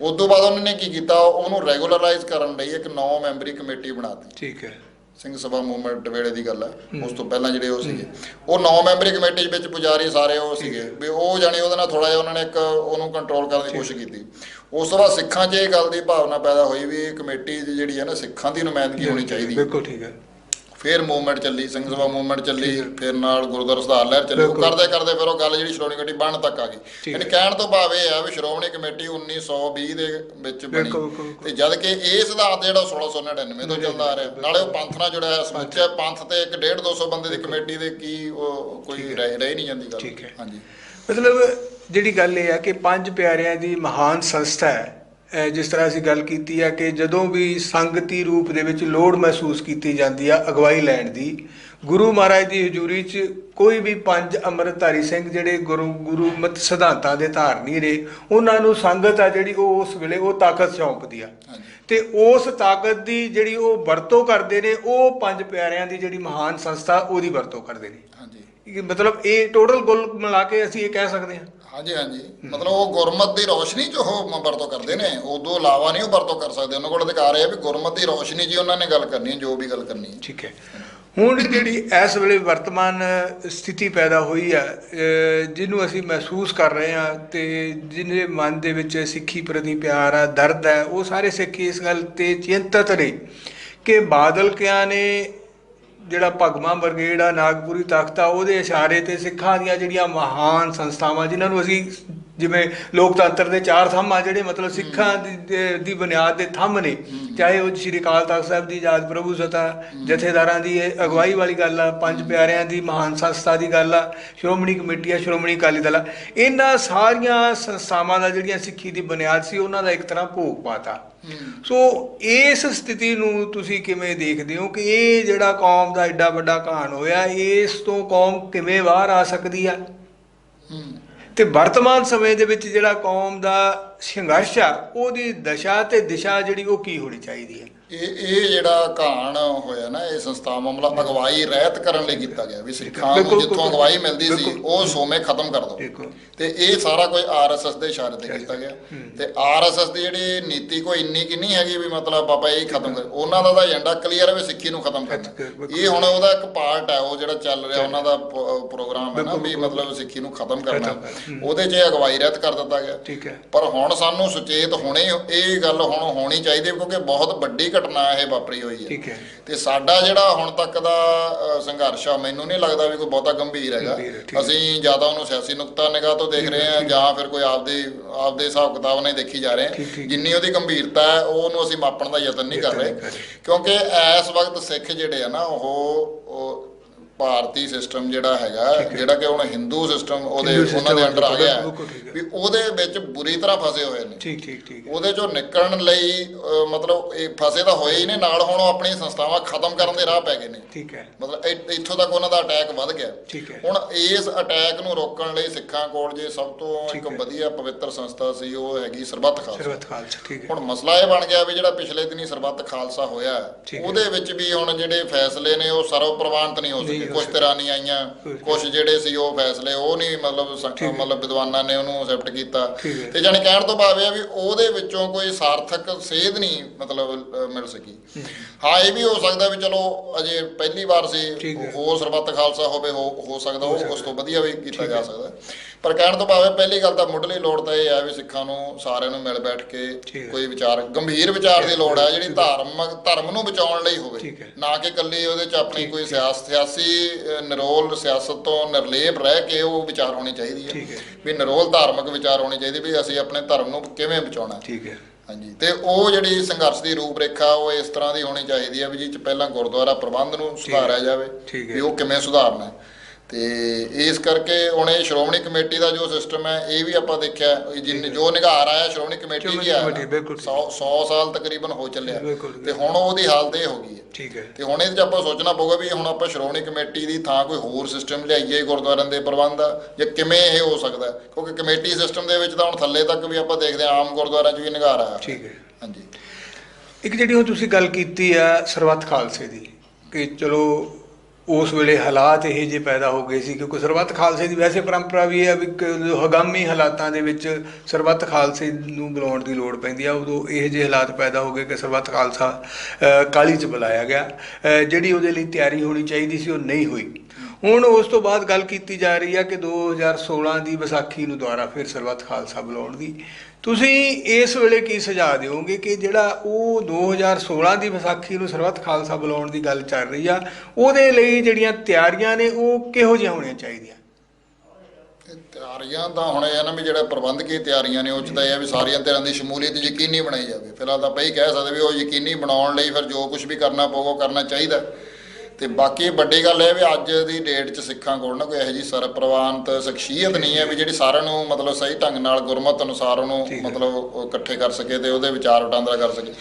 ਉਸ ਤੋਂ ਬਾਅਦ ਉਹਨਾਂ ਨੇ ਕੀ ਕੀਤਾ? ਉਹਨੂੰ ਰੈਗੂਲਰਾਈਜ਼ ਕਰਨ ਲਈ ਇੱਕ 9 ਮੈਂਬਰੀ ਕਮੇਟੀ ਬਣਾਤੀ ਠੀਕ ਹੈ। ਸਿੰਘ ਸਭਾ ਮੂਵਮੈਂਟ ਵੇਲੇ ਦੀ ਗੱਲ ਹੈ। ਉਸ ਤੋਂ ਪਹਿਲਾਂ ਜਿਹੜੇ ਉਹ ਸੀਗੇ। ਉਹ 9 ਮੈਂਬਰੀ ਕਮੇਟੀ ਵਿੱਚ ਪੁਜਾਰੀ ਸਾਰੇ ਉਹ ਸੀਗੇ। ਵੀ ਉਹ ਜਾਨੀ ਉਹਦੇ ਨਾਲ ਥੋੜਾ ਜਿਹਾ ਉਹਨਾਂ ਨੇ ਇੱਕ ਉਹਨੂੰ ਕੰਟਰੋਲ ਕਰਨ ਦੀ ਕੋਸ਼ਿਸ਼ ਕੀਤੀ। ਉਸ ਤੋਂ ਬਾਅਦ ਸਿੱਖਾਂ 'ਚ ਇਹ ਗੱਲ ਦੀ ਭਾਵਨਾ ਪੈਦਾ ਹੋਈ ਵੀ ਇਹ ਕਮੇਟੀ ਜਿਹੜੀ ਹੈ ਨਾ ਸਿੱਖਾਂ ਦੀ ਨੁਮਾਇੰਦਗੀ ਹੋਣੀ ਚਾਹੀਦੀ ਬਿਲਕੁਲ ਠੀਕ ਹੈ। ਫਿਰ ਮੂਵਮੈਂਟ ਚੱਲੀ ਸਿੰਘ ਸਭਾ ਮੂਵਮੈਂਟ ਚੱਲੀ ਫਿਰ ਨਾਲ ਗੁਰਦੁਆਰਾ ਸੁਧਾਰ ਲਹਿਰ ਚੱਲੀ। ਉਹ। ਕਰਦੇ ਕਰਦੇ ਫਿਰ ਉਹ ਗੱਲ ਜਿਹੜੀ ਸ਼੍ਰੋਮਣੀ ਕਮੇਟੀ ਬਣਨ ਤੱਕ ਆ ਗਈ। ਯਾਨੀ। ਕਹਿਣ ਤੋਂ ਭਾਵ ਇਹ ਆ ਵੀ ਸ਼੍ਰੋਮਣੀ ਕਮੇਟੀ 1920 ਦੇ ਵਿੱਚ ਬਣੀ। ਤੇ ਜਦ ਕਿ ਇਹ ਸਿਧਾਂਤ ਜਿਹੜਾ 1699 ਤੋਂ ਚੱਲਦਾ ਆ ਰਿਹਾ। ਨਾਲੇ ਉਹ ਪੰਥ ਨਾਲ ਜੁੜਿਆ ਹੈ ਸਮੁੱਚੇ ਪੰਥ ਤੇ ਇੱਕ 1.5 200 ਬੰਦੇ ਦੀ ਕਮੇਟੀ ਦੇ ਕੀ ਉਹ ਕੋਈ ਰਹਿ ਰਹਿ ਨਹੀਂ ਜਾਂਦੀ ਗੱਲ। ਹਾਂਜੀ। ਮਤਲਬ ਜਿਹੜੀ ਗੱਲ ਇਹ ਹੈ ਕਿ ਪੰਜ ਪਿਆਰਿਆਂ ਦੀ ਮਹਾਨ ਸੰਸਥਾ ਹੈ। ਜਿਸ ਤਰ੍ਹਾਂ ਅਸੀਂ ਗੱਲ ਕੀਤੀ ਹੈ ਕਿ ਜਦੋਂ ਵੀ ਸੰਗਤੀ ਰੂਪ ਦੇ ਵਿੱਚ ਲੋੜ ਮਹਿਸੂਸ ਕੀਤੀ ਜਾਂਦੀ ਆ ਅਗਵਾਈ ਲੈਣ ਦੀ ਗੁਰੂ ਮਹਾਰਾਜ ਦੀ ਹਜ਼ੂਰੀ 'ਚ ਕੋਈ ਵੀ ਪੰਜ ਅੰਮ੍ਰਿਤਧਾਰੀ ਸਿੰਘ ਜਿਹੜੇ ਗੁਰੂ ਗੁਰੂ ਮਤ ਸਿਧਾਂਤਾਂ ਦੇ ਧਾਰਨੀ ਰਹੇ ਉਹਨਾਂ ਨੂੰ ਸੰਗਤ ਆ ਜਿਹੜੀ ਉਹ ਉਸ ਵੇਲੇ ਉਹ ਤਾਕਤ ਸੌਂਪਦੀ ਆ। ਤੇ ਉਸ ਤਾਕਤ ਦੀ ਜਿਹੜੀ ਉਹ ਵਰਤੋਂ ਕਰਦੇ ਨੇ ਉਹ ਪੰਜ ਪਿਆਰਿਆਂ ਦੀ ਜਿਹੜੀ ਮਹਾਨ ਸੰਸਥਾ ਉਹਦੀ ਵਰਤੋਂ ਕਰਦੇ ਨੇ। ਹਾਂਜੀ। ਮਤਲਬ ਇਹ ਟੋਟਲ ਗੁੱਲ ਮਿਲਾ ਕੇ ਅਸੀਂ ਇਹ ਕਹਿ ਸਕਦੇ ਹਾਂ। ਹਾਂਜੀ ਹਾਂਜੀ। ਮਤਲਬ ਉਹ ਗੁਰਮਤ ਦੀ ਰੋਸ਼ਨੀ 'ਚ ਉਹ ਵਰਤੋਂ ਕਰਦੇ ਨੇ। ਉਦੋਂ ਇਲਾਵਾ ਨਹੀਂ ਉਹ ਵਰਤੋਂ ਕਰ ਸਕਦੇ। ਉਹਨਾਂ ਕੋਲ ਅਧਿਕਾਰ ਹੈ ਵੀ ਗੁਰਮਤ ਦੀ ਰੋਸ਼ਨੀ ਜੀ ਉਹਨਾਂ ਨੇ ਗੱਲ ਕਰਨੀ ਹੈ, ਜੋ ਵੀ ਗੱਲ ਕਰਨੀ ਹੈ। ਠੀਕ ਹੈ। ਹੁਣ ਜਿਹੜੀ ਇਸ ਵੇਲੇ ਵਰਤਮਾਨ ਸਥਿਤੀ ਪੈਦਾ ਹੋਈ ਆ ਜਿਹਨੂੰ ਅਸੀਂ ਮਹਿਸੂਸ ਕਰ ਰਹੇ ਹਾਂ ਤੇ ਜਿਹਨੇ ਮਨ ਦੇ ਵਿੱਚ ਸਿੱਖੀ ਪ੍ਰਤੀ ਪਿਆਰ ਆ, ਦਰਦ ਹੈ ਉਹ ਸਾਰੇ ਸਿੱਖੀ ਇਸ ਗੱਲ ਤੇ ਚਿੰਤਤ ਨੇ ਕਿ ਬਾਦਲ ਕਿਆਂ ਨੇ ਜਿਹੜਾ ਭਗਵਾਨ ਬਰਗੇਡ ਆ ਨਾਗਪੁਰੀ ਤਖਤ ਆ, ਉਹਦੇ ਇਸ਼ਾਰੇ ਤੇ ਸਿੱਖਾਂ ਦੀਆਂ ਜਿਹੜੀਆਂ ਮਹਾਨ ਸੰਸਥਾਵਾਂ, ਜਿਨ੍ਹਾਂ ਨੂੰ ਅਸੀਂ ਜਿਵੇਂ ਲੋਕਤੰਤਰ ਦੇ ਚਾਰ ਥੰਮ ਆ ਜਿਹੜੇ ਮਤਲਬ ਸਿੱਖਾਂ ਦੀ ਬੁਨਿਆਦ ਦੇ ਥੰਮ ਨੇ। ਚਾਹੇ ਉਹ ਸ਼੍ਰੀ ਅਕਾਲ ਤਖਤ ਸਾਹਿਬ ਦੀ ਆਜ਼ਾਦ ਪ੍ਰਭੂ ਸਤਾ ਜਥੇਦਾਰਾਂ ਦੀ ਅਗਵਾਈ ਵਾਲੀ ਗੱਲ ਆ ਪੰਜ ਪਿਆਰਿਆਂ ਦੀ ਮਹਾਨ ਸੰਸਥਾ ਦੀ ਗੱਲ ਆ ਸ਼੍ਰੋਮਣੀ ਕਮੇਟੀ ਆ ਸ਼੍ਰੋਮਣੀ ਅਕਾਲੀ ਦਲ ਆ। ਇਹਨਾਂ ਸਾਰੀਆਂ ਸੰਸਥਾਵਾਂ ਦਾ ਜਿਹੜੀਆਂ ਸਿੱਖੀ ਦੀ ਬੁਨਿਆਦ ਸੀ ਉਹਨਾਂ ਦਾ ਇੱਕ ਤਰ੍ਹਾਂ ਭੋਗ ਪਾਤਾ ਸੋ ਇਸ ਸਥਿਤੀ ਨੂੰ ਤੁਸੀਂ ਕਿਵੇਂ ਦੇਖਦੇ ਹੋ ਕਿ ਇਹ ਜਿਹੜਾ ਕੌਮ ਦਾ ਐਡਾ ਵੱਡਾ ਕਹਾਣ ਹੋਇਆ ਇਸ ਤੋਂ ਕੌਮ ਕਿਵੇਂ ਬਾਹਰ ਆ ਸਕਦੀ ਆ? ਤੇ ਵਰਤਮਾਨ ਸਮੇਂ ਦੇ ਵਿੱਚ ਜਿਹੜਾ ਕੌਮ ਦਾ ਸੰਘਰਸ਼ ਆ, ਉਹਦੀ ਦਸ਼ਾ ਤੇ ਦਿਸ਼ਾ ਜਿਹੜੀ ਉਹ ਕੀ ਹੋਣੀ ਚਾਹੀਦੀ ਹੈ? ਇਹ ਇਹ ਜਿਹੜਾ ਕਹਾਣ ਹੋਇਆ ਨਾ ਇਹ ਸੰਸਥਾਵਾਂ ਮਤਲਬ ਅਗਵਾਈ ਰਹਿਤ ਕਰਨ ਲਈ ਕੀਤਾ ਗਿਆ ਵੀ ਸਿੱਖਾਂ ਨੂੰ ਜਿੱਥੋਂ। ਅਗਵਾਈ ਮਿਲਦੀ ਸੀ। ਉਹ ਸੋਮੇ ਖਤਮ ਕਰ ਦਿਓ ਦੇਖੋ ਤੇ ਇਹ ਸਾਰਾ ਕੁਝ ਆਰਐਸਐਸ ਦੇ ਇਸ਼ਾਰੇ ਤੇ ਕੀਤਾ ਗਿਆ। ਤੇ ਆਰਐਸਐਸ ਦੀ ਜਿਹੜੀ ਨੀਤੀ ਕੋਈ ਇੰਨੀ ਕਿ ਨਹੀਂ ਹੈਗੀ ਵੀ ਮਤਲਬ ਬਾਬਾ ਇਹ ਖਤਮ ਕਰ ਉਹਨਾਂ ਦਾ ਤਾਂ ਏਜੰਡਾ ਕਲੀਅਰ ਹੈ ਵੀ ਸਿੱਖੀ ਨੂੰ ਖਤਮ ਕਰਨਾ। ਇਹ ਹੁਣ ਉਹਦਾ ਇੱਕ ਪਾਰਟ ਹੈ ਉਹ ਜਿਹੜਾ ਚੱਲ ਰਿਹਾ ਉਹਨਾਂ ਦਾ ਪ੍ਰੋਗਰਾਮ ਹੈ ਨਾ ਵੀ। ਮਤਲਬ ਸਿੱਖੀ ਨੂੰ ਖਤਮ ਕਰਨਾ। ਉਹਦੇ 'ਚ ਅਗਵਾਈ ਰਹਿਤ ਕਰ ਦਿੱਤਾ ਗਿਆ। ਪਰ ਹੁਣ ਸਾਨੂੰ ਸੁਚੇਤ ਹੋਣੇ ਇਹ ਗੱਲ ਹੁਣ ਹੋਣੀ ਚਾਹੀਦੀ ਕਿਉਂਕਿ ਬਹੁਤ ਵੱਡੀ ਘਟਨਾ ਇਹ ਵਾਪਰੀ ਹੋਈ ਹੈ ਠੀਕ ਹੈ ਤੇ ਸਾਡਾ ਜਿਹੜਾ ਹੁਣ ਤੱਕ ਦਾ ਸੰਘਰਸ਼ ਆ ਮੈਨੂੰ ਨਹੀਂ ਲੱਗਦਾ ਵੀ ਕੋਈ ਬਹੁਤਾ ਗੰਭੀਰ ਹੈਗਾ। ਅਸੀਂ ਜ਼ਿਆਦਾ ਉਹਨੂੰ ਸਿਆਸੀ ਨੁਕਤਾ ਨਿਗਾਹ ਤੋਂ ਦੇਖ ਰਹੇ ਹਾਂ ਜਾਂ ਫਿਰ ਕੋਈ ਆਪਦੇ ਆਪਦੇ ਹਿਸਾਬ ਕਿਤਾਬ ਨਾਲ ਦੇਖੀ ਜਾ ਰਹੇ ਹਾਂ। ਜਿੰਨੀ ਉਹਦੀ ਗੰਭੀਰਤਾ ਹੈ ਉਹਨੂੰ ਅਸੀਂ ਮਾਪਣ ਦਾ ਯਤਨ ਨਹੀਂ ਕਰ ਰਹੇ। ਕਿਉਂਕਿ ਇਸ ਵਕਤ ਸਿੱਖ ਜਿਹੜੇ ਆ ਨਾ ਉਹ ਭਾਰਤੀ ਸਿਸਟਮ ਜਿਹੜਾ ਹੈਗਾ ਜਿਹੜਾ ਕਿ ਹੁਣ ਹਿੰਦੂ ਸਿਸਟਮ ਉਹਦੇ ਹਿੰਦੂ ਉਹਨਾਂ ਦੇ ਅੰਡਰ ਆ ਗਿਆ। ਵੀ ਉਹਦੇ ਵਿੱਚ ਬੁਰੀ ਤਰ੍ਹਾਂ ਫਸੇ ਹੋਏ ਨੇ ਠੀਕ ਠੀਕ ਠੀਕ। ਉਹਦੇ ਚੋਂ ਨਿਕਲਣ ਲਈ ਮਤਲਬ ਇਹ ਫਸੇ ਤਾਂ ਹੋਏ ਹੀ ਨੇ ਨਾਲ ਹੁਣ ਉਹ ਆਪਣੀਆਂ ਸੰਸਥਾਵਾਂ ਖਤਮ ਕਰਨ ਦੇ ਰਾਹ ਪੈ ਗਏ ਨੇ ਠੀਕ ਹੈ ਮਤਲਬ ਇੱਥੋਂ ਤੱਕ ਉਹਨਾਂ ਦਾ ਅਟੈਕ ਵੱਧ ਗਿਆ ਠੀਕ ਹੈ। ਹੁਣ ਇਸ ਅਟੈਕ ਨੂੰ ਰੋਕਣ ਲਈ ਸਿੱਖਾਂ ਕੋਲ ਜੇ ਸਭ ਤੋਂ ਇੱਕ। ਵਧੀਆ ਪਵਿੱਤਰ ਸੰਸਥਾ ਸੀ ਉਹ ਹੈਗੀ ਸਰਬੱਤ ਖਾਲਸਾ ਸਰਬਤ ਖਾਲਸਾ ਠੀਕ ਹੈ ਹੁਣ ਮਸਲਾ ਇਹ ਬਣ ਗਿਆ ਵੀ ਜਿਹੜਾ ਪਿਛਲੇ ਦਿਨੀ ਸਰਬੱਤ ਖਾਲਸਾ ਹੋਇਆ। ਉਹਦੇ ਵਿੱਚ ਵੀ ਹੁਣ ਜਿਹੜੇ ਫੈਸਲੇ ਨੇ ਉਹ ਸਰਵ ਪ੍ਰਵਾਨਤ ਨਹੀਂ ਹੋ ਸਕੇ ਕੁਝ ਨਹੀਂ ਆਈਆਂ। ਕੁਝ ਜਿਹੜੇ ਸੀ ਉਹ ਫੈਸਲੇ ਉਹ ਨਹੀਂ ਮਤਲਬ ਸੰ-। ਮਤਲਬ ਵਿਦਵਾਨਾਂ ਨੇ ਉਹਨੂੰ ਐਕਸੈਪਟ ਕੀਤਾ ਠੀਕ ਹੈ। ਤੇ ਜਾਣੀ ਕਹਿਣ ਤੋਂ ਭਾਵ ਇਹ ਆ ਵੀ ਉਹਦੇ ਵਿੱਚੋਂ ਕੋਈ ਸਾਰਥਕ ਸੇਧ ਨਹੀਂ ਮਤਲਬ ਅ, ਮਿਲ ਸਕੀ ਹਾਂ ਇਹ ਵੀ ਹੋ ਸਕਦਾ ਵੀ ਚਲੋ ਅਜੇ ਪਹਿਲੀ ਵਾਰ ਸੀ ਹੈ। ਹੋਰ ਸਰਬੱਤ ਖਾਲਸਾ ਹੋਵੇ ਹੋ ਹੋ ਸਕਦਾ ਉਹ ਉਸ ਤੋਂ ਵਧੀਆ ਵੀ ਕੀਤਾ ਜਾ ਸਕਦਾ ਪਰ ਕਹਿਣ ਤੋਂ ਭਾਵੇਂ ਪਹਿਲੀ ਗੱਲ ਤਾਂ ਮੁੱਢਲੀ ਲੋੜ ਤਾਂ ਇਹ ਹੈ ਵੀ ਸਿੱਖਾਂ ਨੂੰ ਸਾਰਿਆਂ ਨੂੰ ਮਿਲ ਬੈਠ ਕੇ। ਕੋਈ ਵਿਚਾਰ ਗੰਭੀਰ ਵਿਚਾਰ ਦੀ ਲੋੜ ਹੈ ਜਿਹੜੀ ਧਾਰਮਿਕ ਧਰਮ ਨੂੰ ਬਚਾਉਣ ਲਈ ਹੋਵੇ। ਨਾ ਕਿ ਇਕੱਲੀ ਉਹਦੇ ਚ ਆਪਣੀ ਕੋਈ ਸਿਆਸ ਸਿਆਸੀ ਨਿਰੋਲ ਸਿਆਸਤ ਤੋਂ ਨਿਰਲੇਪ ਰਹਿ ਕੇ ਉਹ ਵਿਚਾਰ ਹੋਣੀ ਚਾਹੀਦੀ ਹੈ। ਵੀ ਨਿਰੋਲ ਧਾਰਮਿਕ ਵਿਚਾਰ ਹੋਣੀ ਚਾਹੀਦੀ ਵੀ ਅਸੀਂ ਆਪਣੇ ਧਰਮ ਨੂੰ ਕਿਵੇਂ ਬਚਾਉਣਾ। ਠੀਕ ਹੈ ਹਾਂਜੀ ਤੇ ਉਹ ਜਿਹੜੀ ਸੰਘਰਸ਼ ਦੀ ਰੂਪਰੇਖਾ ਉਹ ਇਸ ਤਰ੍ਹਾਂ ਦੀ ਹੋਣੀ ਚਾਹੀਦੀ ਹੈ ਵੀ ਚ ਪਹਿਲਾਂ ਗੁਰਦੁਆਰਾ ਪ੍ਰਬੰਧ ਨੂੰ ਸੁਧਾਰਿਆ ਜਾਵੇ। ਵੀ ਉਹ ਕਿਵੇਂ ਸੁਧਾਰਨਾ ਹੈ। ਤੇ ਇਸ ਕਰਕੇ ਹੁਣ ਇਹ ਸ਼੍ਰੋਮਣੀ ਕਮੇਟੀ ਦਾ ਜੋ ਸਿਸਟਮ ਹੈ ਇਹ ਵੀ ਆਪਾਂ ਦੇਖਿਆ ਜਿੰਨ ਜੋ ਨਿਗਾਰ ਆਇਆ ਸ਼੍ਰੋਮਣੀ ਕਮੇਟੀ ਦੀ ਆ ਠੀਕ। 100 100 ਸਾਲ ਤਕਰੀਬਨ ਹੋ ਚੱਲਿਆ। ਤੇ ਹੁਣ ਉਹਦੀ ਹਾਲਤ ਇਹ ਹੋ ਗਈ ਹੈ। ਠੀਕ ਹੈ। ਤੇ ਹੁਣ ਇਹਦੇ 'ਚ ਆਪਾਂ ਸੋਚਣਾ ਪਊਗਾ ਵੀ ਹੁਣ ਆਪਾਂ ਸ਼੍ਰੋਮਣੀ ਕਮੇਟੀ ਦੀ ਥਾਂ ਕੋਈ ਹੋਰ ਸਿਸਟਮ ਲਿਆਈਏ ਗੁਰਦੁਆਰਿਆਂ ਦੇ ਪ੍ਰਬੰਧ ਦਾ ਜਾਂ ਕਿਵੇਂ ਇਹ ਹੋ ਸਕਦਾ? ਕਿਉਂਕਿ ਕਮੇਟੀ ਸਿਸਟਮ ਦੇ ਵਿੱਚ ਤਾਂ ਹੁਣ ਥੱਲੇ ਤੱਕ ਵੀ ਆਪਾਂ ਦੇਖਦੇ ਹਾਂ ਆਮ ਗੁਰਦੁਆਰਿਆਂ 'ਚ ਵੀ ਨਿਗਾਰ ਆਇਆ। ਠੀਕ ਹੈ। ਹਾਂਜੀ। ਇੱਕ ਜਿਹੜੀ ਉਹ ਤੁਸੀਂ ਗੱਲ ਕੀਤੀ ਆ ਸਰਬੱਤ ਖਾਲਸੇ ਦੀ ਕਿ ਚਲੋ ਉਸ ਵੇਲੇ ਹਾਲਾਤ ਇਹ ਜੇ ਪੈਦਾ ਹੋ ਗਏ ਸੀ ਕਿਉਂਕਿ ਸਰਬੱਤ ਖਾਲਸੇ ਦੀ ਵੈਸੇ ਪਰੰਪਰਾ ਵੀ ਹੈ ਵੀ ਹਗਾਮੀ ਹਾਲਾਤਾਂ ਦੇ ਵਿੱਚ ਸਰਬੱਤ ਖਾਲਸੇ ਨੂੰ ਬੁਲਾਉਣ ਦੀ ਲੋੜ ਪੈਂਦੀ ਆ। ਉਦੋਂ ਇਹ ਜਿਹੇ ਹਾਲਾਤ ਪੈਦਾ ਹੋ ਗਏ ਕਿ ਸਰਬੱਤ ਖਾਲਸਾ ਅ, ਕਾਲੀ ਚ ਬੁਲਾਇਆ ਗਿਆ। ਜਿਹੜੀ ਉਹਦੇ ਲਈ ਤਿਆਰੀ ਹੋਣੀ ਚਾਹੀਦੀ ਸੀ ਉਹ ਨਹੀਂ ਹੋਈ। ਹੁਣ ਉਸ ਤੋਂ ਬਾਅਦ ਗੱਲ ਕੀਤੀ ਜਾ ਰਹੀ ਆ ਕਿ 2016 ਦੀ ਵਿਸਾਖੀ ਨੂੰ ਦੁਆਰਾ ਫਿਰ ਸਰਬੱਤ ਖਾਲਸਾ ਬੁਲਾਉਣ ਦੀ। ਤੁਸੀਂ ਇਸ ਵੇਲੇ ਕੀ ਸੁਝਾਅ ਦਿਓਗੇ ਕਿ ਜਿਹੜਾ ਉਹ 2016 ਦੀ ਵਿਸਾਖੀ ਨੂੰ ਸਰਬੱਤ ਖਾਲਸਾ ਬੁਲਾਉਣ ਦੀ ਗੱਲ ਚੱਲ ਰਹੀ ਆ, ਉਹਦੇ ਲਈ ਜਿਹੜੀਆਂ ਤਿਆਰੀਆਂ ਨੇ ਉਹ ਕਿਹੋ ਜਿਹੀਆਂ ਹੋਣੀਆਂ ਚਾਹੀਦੀਆਂ? ਤਿਆਰੀਆਂ ਤਾਂ ਹੁਣ ਇਹ ਆ ਨਾ ਵੀ ਜਿਹੜਾ ਪ੍ਰਬੰਧਕੀ ਤਿਆਰੀਆਂ ਨੇ, ਉਹ ਚ ਤਾਂ ਇਹ ਆ ਵੀ ਸਾਰੀਆਂ ਧਿਰਾਂ ਦੀ ਸ਼ਮੂਲੀਅਤ ਯਕੀਨੀ ਬਣਾਈ ਜਾਵੇ। ਫਿਲਹਾਲ ਤਾਂ ਆਪਾਂ ਹੀ ਕਹਿ ਸਕਦੇ ਵੀ ਉਹ ਯਕੀਨੀ ਬਣਾਉਣ ਲਈ ਫਿਰ ਜੋ ਕੁਝ ਵੀ ਕਰਨਾ ਪਊਗਾ ਉਹ ਕਰਨਾ ਚਾਹੀਦਾ। ਤੇ ਬਾਕੀ ਵੱਡੀ ਗੱਲ ਇਹ ਵੀ ਅੱਜ ਦੀ ਡੇਟ 'ਚ ਸਿੱਖਾਂ ਕੋਲ ਨਾ ਕੋਈ ਇਹੋ ਜਿਹੀ ਸਰਪ੍ਰਵਾਨਤ ਸ਼ਖਸੀਅਤ ਨਹੀਂ ਹੈ ਵੀ ਜਿਹੜੀ ਸਾਰਿਆਂ ਨੂੰ ਮਤਲਬ ਸਹੀ ਢੰਗ ਨਾਲ ਗੁਰਮਤ ਅਨੁਸਾਰ ਉਹਨੂੰ ਹੈ। ਮਤਲਬ ਇਕੱਠੇ ਕਰ ਸਕੇ ਤੇ ਉਹਦੇ ਵਿਚਾਰ ਵਟਾਂਦਰਾ ਕਰ ਸਕੇ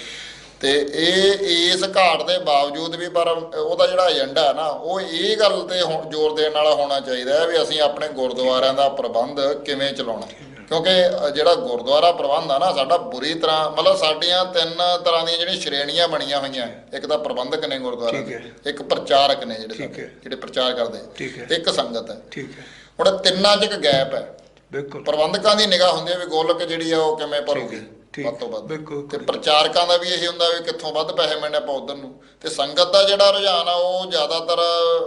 ਤੇ ਇਹ ਇਸ ਘਾਟ ਦੇ ਬਾਵਜੂਦ ਵੀ ਪਰ ਉਹਦਾ ਜਿਹੜਾ ਏਜੰਡਾ ਹੈ ਨਾ ਉਹ ਇਹ ਗੱਲ ਤੇ ਹੋ- ਜ਼ੋਰ ਦੇਣ ਵਾਲਾ ਹੋਣਾ ਚਾਹੀਦਾ ਹੈ ਵੀ ਅਸੀਂ ਆਪਣੇ ਗੁਰਦੁਆਰਿਆਂ ਦਾ ਪ੍ਰਬੰਧ ਕਿਵੇਂ ਚਲਾਉਣਾ ਕਿਉਂਕਿ ਜਿਹੜਾ ਗੁਰਦੁਆਰਾ ਪ੍ਰਬੰਧ ਆ ਨਾ ਸਾਡਾ ਬੁਰੀ ਤਰ੍ਹਾਂ ਮਤਲਬ ਸਾਡੀਆਂ ਤਿੰਨ ਤਰ੍ਹਾਂ ਦੀਆਂ ਜਿਹੜੀਆਂ ਸ਼੍ਰੇਣੀਆਂ ਬਣੀਆਂ ਹੋਈਆਂ। ਇੱਕ ਤਾਂ ਪ੍ਰਬੰਧਕ ਨੇ ਗੁਰਦੁਆਰਾ। ਦੇ ਇੱਕ ਪ੍ਰਚਾਰਕ ਨੇ ਜਿਹੜੇ। ਜਿਹੜੇ ਪ੍ਰਚਾਰ ਕਰਦੇ। ਇੱਕ ਸੰਗਤ ਹੈ। ਠੀਕ ਹੈ। ਹੁਣ ਤਿੰਨਾਂ 'ਚ ਇੱਕ ਗੈਪ ਹੈ। ਬਿਲਕੁਲ। ਪ੍ਰਬੰਧਕਾਂ ਦੀ ਨਿਗਾਹ ਹੁੰਦੀ ਹੈ ਵੀ ਗੋਲਕ ਜਿਹੜੀ ਆ ਉਹ ਕਿਵੇਂ ਭਰੂਗੀ। ਵੱਧ ਤੋਂ ਵੱਧ। ਤੇ ਪ੍ਰਚਾਰਕਾਂ ਦਾ ਵੀ ਇਹ ਹੁੰਦਾ ਵੀ ਕਿੱਥੋਂ ਵੱਧ ਪੈਸੇ ਮਿਲਣੇ ਆਪਾਂ ਉਧਰ ਨੂੰ। ਤੇ ਸੰਗਤ ਦਾ ਜਿਹੜਾ ਰੁਝਾਨ ਆ ਉਹ ਜ਼ਿਆਦਾਤਰ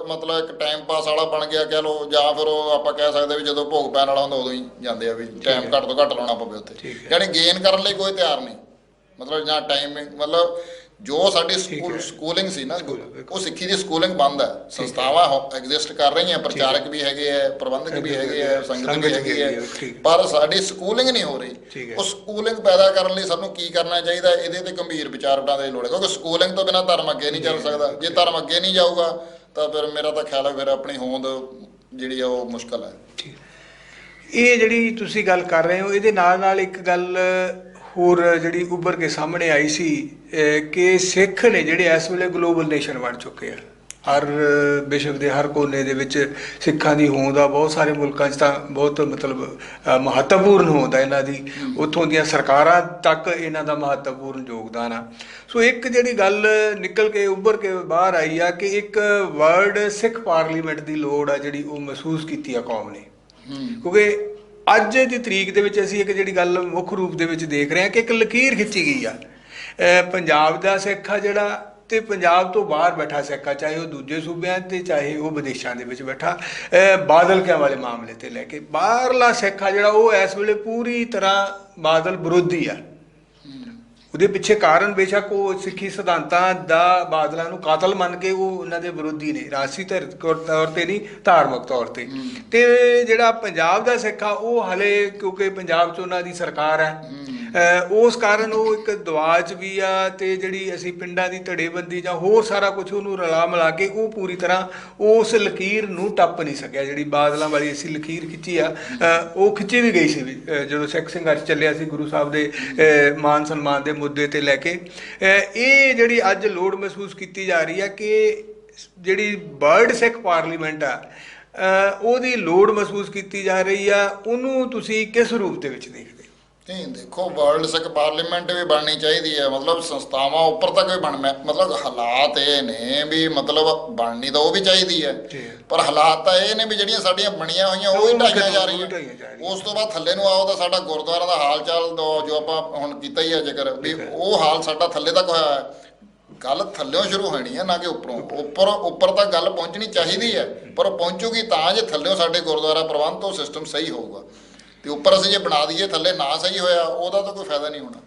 ਮਤਲਬ ਇੱਕ ਟਾਈਮ ਪਾਸ ਵਾਲਾ ਬਣ ਗਿਆ ਕਹਿ ਲਓ ਜਾਂ ਫਿਰ ਉਹ ਆਪਾਂ ਕਹਿ ਸਕਦੇ ਵੀ ਜਦੋਂ ਭੋਗ ਪੈਣ ਵਾਲਾ ਹੁੰਦਾ ਉਦੋਂ ਹੀ ਜਾਂਦੇ ਆ ਵੀ ਟਾਈਮ ਘੱਟ ਤੋਂ ਘੱਟ ਲਾਉਣਾ ਪਵੇ ਉੱਥੇ। ਯਾਨੀ ਗੇਨ ਕਰਨ ਲਈ ਕੋਈ ਤਿਆਰ ਨਹੀਂ। ਮਤਲਬ ਜਾਂ ਟਾਈਮਿੰਗ ਮਤਲਬ ਜੋ ਸਾਡੀ ਸਕੂਲ। ਸਕੂਲਿੰਗ ਸੀ ਨਾ। ਉਹ ਸਿੱਖੀ ਦੀ ਸਕੂਲਿੰਗ ਬੰਦ ਹੈ। ਸੰਸਥਾਵਾਂ ਐਗਜ਼ਿਸਟ ਕਰ ਰਹੀਆਂ ਪ੍ਰਚਾਰਕ ਵੀ ਹੈਗੇ ਆ ਪ੍ਰਬੰਧਕ ਵੀ ਹੈਗੇ ਆ ਸੰਗਤ ਵੀ ਹੈਗੀ ਹੈ। ਪਰ ਸਾਡੀ ਸਕੂਲਿੰਗ ਨਹੀਂ ਹੋ ਰਹੀ। ਉਹ ਸਕੂਲਿੰਗ ਪੈਦਾ ਕਰਨ ਲਈ ਸਾਨੂੰ ਕੀ ਕਰਨਾ ਚਾਹੀਦਾ ਇਹਦੇ ਤੇ ਗੰਭੀਰ ਵਿਚਾਰ ਵਟਾਂਦਰੇ ਦੀ ਲੋੜ ਹੈ। ਕਿਉਂਕਿ ਸਕੂਲਿੰਗ ਤੋਂ ਬਿਨਾਂ ਧਰਮ ਅੱਗੇ ਨਹੀਂ ਚੱਲ ਸਕਦਾ। ਜੇ ਧਰਮ ਅੱਗੇ ਨਹੀਂ ਜਾਊਗਾ ਤਾਂ ਫਿਰ ਮੇਰਾ ਤਾਂ ਖਿਆਲ ਹੈ ਫਿਰ ਆਪਣੀ ਹੋਂਦ ਜਿਹੜੀ ਆ ਉਹ ਮੁਸ਼ਕਲ ਹੈ। ਇਹ ਜਿਹੜੀ ਤੁਸੀਂ ਗੱਲ ਕਰ ਰਹੇ ਹੋ ਇਹਦੇ ਨਾਲ ਨਾਲ ਇੱਕ ਗੱਲ ਹੋਰ ਜਿਹੜੀ ਉੱਭਰ ਕੇ ਸਾਹਮਣੇ ਆਈ ਸੀ ਕਿ ਸਿੱਖ ਨੇ ਜਿਹੜੇ ਇਸ ਵੇਲੇ ਗਲੋਬਲ ਨੇਸ਼ਨ ਬਣ ਚੁੱਕੇ ਆ। ਹਰ ਵਿਸ਼ਵ ਦੇ ਹਰ ਕੋਨੇ ਦੇ ਵਿੱਚ ਸਿੱਖਾਂ ਦੀ ਹੋਂਦ ਆ ਬਹੁਤ ਸਾਰੇ ਮੁਲਕਾਂ 'ਚ ਤਾਂ ਬਹੁਤ ਮਤਲਬ ਮਹੱਤਵਪੂਰਨ ਹੋਂਦ ਆ ਇਹਨਾਂ ਦੀ। ਉੱਥੋਂ ਦੀਆਂ ਸਰਕਾਰਾਂ ਤੱਕ ਇਹਨਾਂ ਦਾ ਮਹੱਤਵਪੂਰਨ ਯੋਗਦਾਨ ਆ। ਸੋ ਇੱਕ ਜਿਹੜੀ ਗੱਲ ਨਿਕਲ ਕੇ ਉੱਭਰ ਕੇ ਬਾਹਰ ਆਈ ਆ ਕਿ ਇੱਕ ਵਰਲਡ ਸਿੱਖ ਪਾਰਲੀਮੈਂਟ ਦੀ ਲੋੜ ਆ ਜਿਹੜੀ ਉਹ ਮਹਿਸੂਸ ਕੀਤੀ ਆ ਕੌਮ ਨੇ। ਕਿਉਂਕਿ ਅੱਜ ਦੀ ਤਰੀਕ ਦੇ ਵਿੱਚ ਅਸੀਂ ਇੱਕ ਜਿਹੜੀ ਗੱਲ ਮੁੱਖ ਰੂਪ ਦੇ ਵਿੱਚ ਦੇਖ ਰਹੇ ਹਾਂ ਕਿ ਇੱਕ ਲਕੀਰ ਖਿੱਚੀ ਗਈ ਆ। ਪੰਜਾਬ ਦਾ ਸਿੱਖ ਆ ਜਿਹੜਾ ਤੇ ਪੰਜਾਬ ਤੋਂ ਬਾਹਰ ਬੈਠਾ ਸਿੱਖ ਚਾਹੇ ਉਹ ਦੂਜੇ ਸੂਬਿਆਂ ਤੇ, ਚਾਹੇ ਉਹ ਵਿਦੇਸ਼ਾਂ ਦੇ ਵਿੱਚ ਬੈਠਾ। ਬਾਦਲ ਕਿਆਂ ਵਾਲੇ ਮਾਮਲੇ ਤੇ ਲੈ ਕੇ। ਬਾਹਰਲਾ ਸਿੱਖ ਆ ਜਿਹੜਾ ਉਹ ਇਸ ਵੇਲੇ ਪੂਰੀ ਤਰ੍ਹਾਂ ਬਾਦਲ ਵਿਰੋਧੀ ਆ। ਉਹਦੇ ਪਿੱਛੇ ਕਾਰਨ ਬੇਸ਼ੱਕ ਉਹ ਸਿੱਖੀ ਸਿਧਾਂਤਾਂ ਦਾ ਬਾਦਲਾਂ ਨੂੰ ਕਾਤਲ ਮੰਨ ਕੇ ਉਹ ਉਹਨਾਂ ਦੇ ਵਿਰੋਧੀ ਨੇ ਧਰ- ਤੌਰ ਤੇ ਨਹੀਂ ਧਾਰਮਿਕ ਤੌਰ ਤੇ। ਤੇ ਜਿਹੜਾ ਪੰਜਾਬ ਦਾ ਸਿੱਖ ਉਹ ਹਲੇ ਕਿਉਂਕਿ ਪੰਜਾਬ 'ਚ ਉਹਨਾਂ ਦੀ ਸਰਕਾਰ ਹੈ। ਉਸ ਕਾਰਨ ਉਹ ਇੱਕ ਦਵਾਜ ਵੀ ਆ ਤੇ ਜਿਹੜੀ ਅਸੀਂ ਪਿੰਡਾਂ ਦੀ ਧੜੇਬੰਦੀ ਜਾਂ ਹੋਰ ਸਾਰਾ ਕੁਝ ਉਹਨੂੰ ਰਲਾ ਮਿਲਾ ਕੇ ਉਹ ਪੂਰੀ ਤਰ੍ਹਾਂ ਉਸ ਲਕੀਰ ਨੂੰ ਟੱਪ ਨਹੀਂ ਸਕਿਆ। ਜਿਹੜੀ ਬਾਦਲਾਂ ਵਾਲੀ ਅਸੀਂ ਲਕੀਰ ਖਿੱਚੀ ਆ ਉਹ ਖਿੱਚੀ ਵੀ ਗਈ ਸੀ ਵੀ, ਜਦੋਂ ਸਿੱਖ ਸੰਘਰਸ਼ ਚੱਲਿਆ ਸੀ ਗੁਰੂ ਸਾਹਿਬ ਦੇ ਮਾਨ ਸਨਮਾਨ ਦੇ ਮੁੱਦੇ ਤੇ ਲੈ ਕੇ। ਇਹ ਜਿਹੜੀ ਅੱਜ ਲੋੜ ਮਹਿਸੂਸ ਕੀਤੀ ਜਾ ਰਹੀ ਹੈ ਕਿ ਜਿਹੜੀ ਵਰਲਡ ਸਿੱਖ ਪਾਰਲੀਮੈਂਟ ਆ ਉਹਦੀ ਲੋੜ ਮਹਿਸੂਸ ਕੀਤੀ ਜਾ ਰਹੀ ਆ ਉਹਨੂੰ ਤੁਸੀਂ ਕਿਸ ਰੂਪ ਦੇ ਵਿੱਚ ਦੇਖਦੇ ਨਹੀਂ ਦੇਖੋ ਵਰਲਡ ਸਿੱਖ ਪਾਰਲੀਮੈਂਟ ਵੀ ਬਣਨੀ ਚਾਹੀਦੀ ਹੈ। ਮਤਲਬ ਸੰਸਥਾਵਾਂ ਉੱਪਰ ਤੱਕ ਵੀ ਬਣ ਮਤਲਬ ਹਾਲਾਤ ਇਹ ਨੇ ਵੀ ਮਤਲਬ ਬਣਨੀ ਤਾਂ ਉਹ ਵੀ ਚਾਹੀਦੀ ਹੈ। ਪਰ ਹਾਲਾਤ ਤਾਂ ਇਹ ਨੇ ਵੀ ਜਿਹੜੀਆਂ ਸਾਡੀਆਂ ਬਣੀਆਂ ਹੋਈਆਂ ਉਹ ਹੀ ਢਾਈਆਂ ਜਾ ਰਹੀਆਂ। ਉਸ ਤੋਂ ਬਾਅਦ ਥੱਲੇ ਨੂੰ ਆਓ ਤਾਂ ਸਾਡਾ ਗੁਰਦੁਆਰਾ ਦਾ ਹਾਲ ਚਾਲ ਜੋ ਆਪਾਂ ਹੁਣ ਕੀਤਾ ਹੀ ਹੈ ਜ਼ਿਕਰ ਵੀ। ਉਹ ਹਾਲ ਸਾਡਾ ਥੱਲੇ ਤੱਕ ਹੋਇਆ ਹੈ। ਗੱਲ ਥੱਲਿਓਂ ਸ਼ੁਰੂ ਹੋਣੀ ਹੈ ਨਾ ਕਿ ਉੱਪਰੋਂ। ਉੱਪਰ ਉੱਪਰ ਤੱਕ ਗੱਲ ਪਹੁੰਚਣੀ ਚਾਹੀਦੀ ਹੈ। ਪਰ ਪਹੁੰਚੂਗੀ ਤਾਂ ਜੇ ਥੱਲਿਓਂ ਸਾਡੇ ਗੁਰਦੁਆਰਾ ਪ੍ਰਬੰਧ ਤੋਂ ਸਿਸਟਮ ਸਹੀ ਹੋਊਗਾ। ਤੇ ਉੱਪਰ ਅਸੀਂ ਜੇ ਬਣਾ ਦਈਏ ਥੱਲੇ ਨਾ ਸਹੀ ਹੋਇਆ ਉਹਦਾ ਤਾਂ ਕੋਈ ਫਾਇਦਾ ਨਹੀਂ ਹੋਣਾ।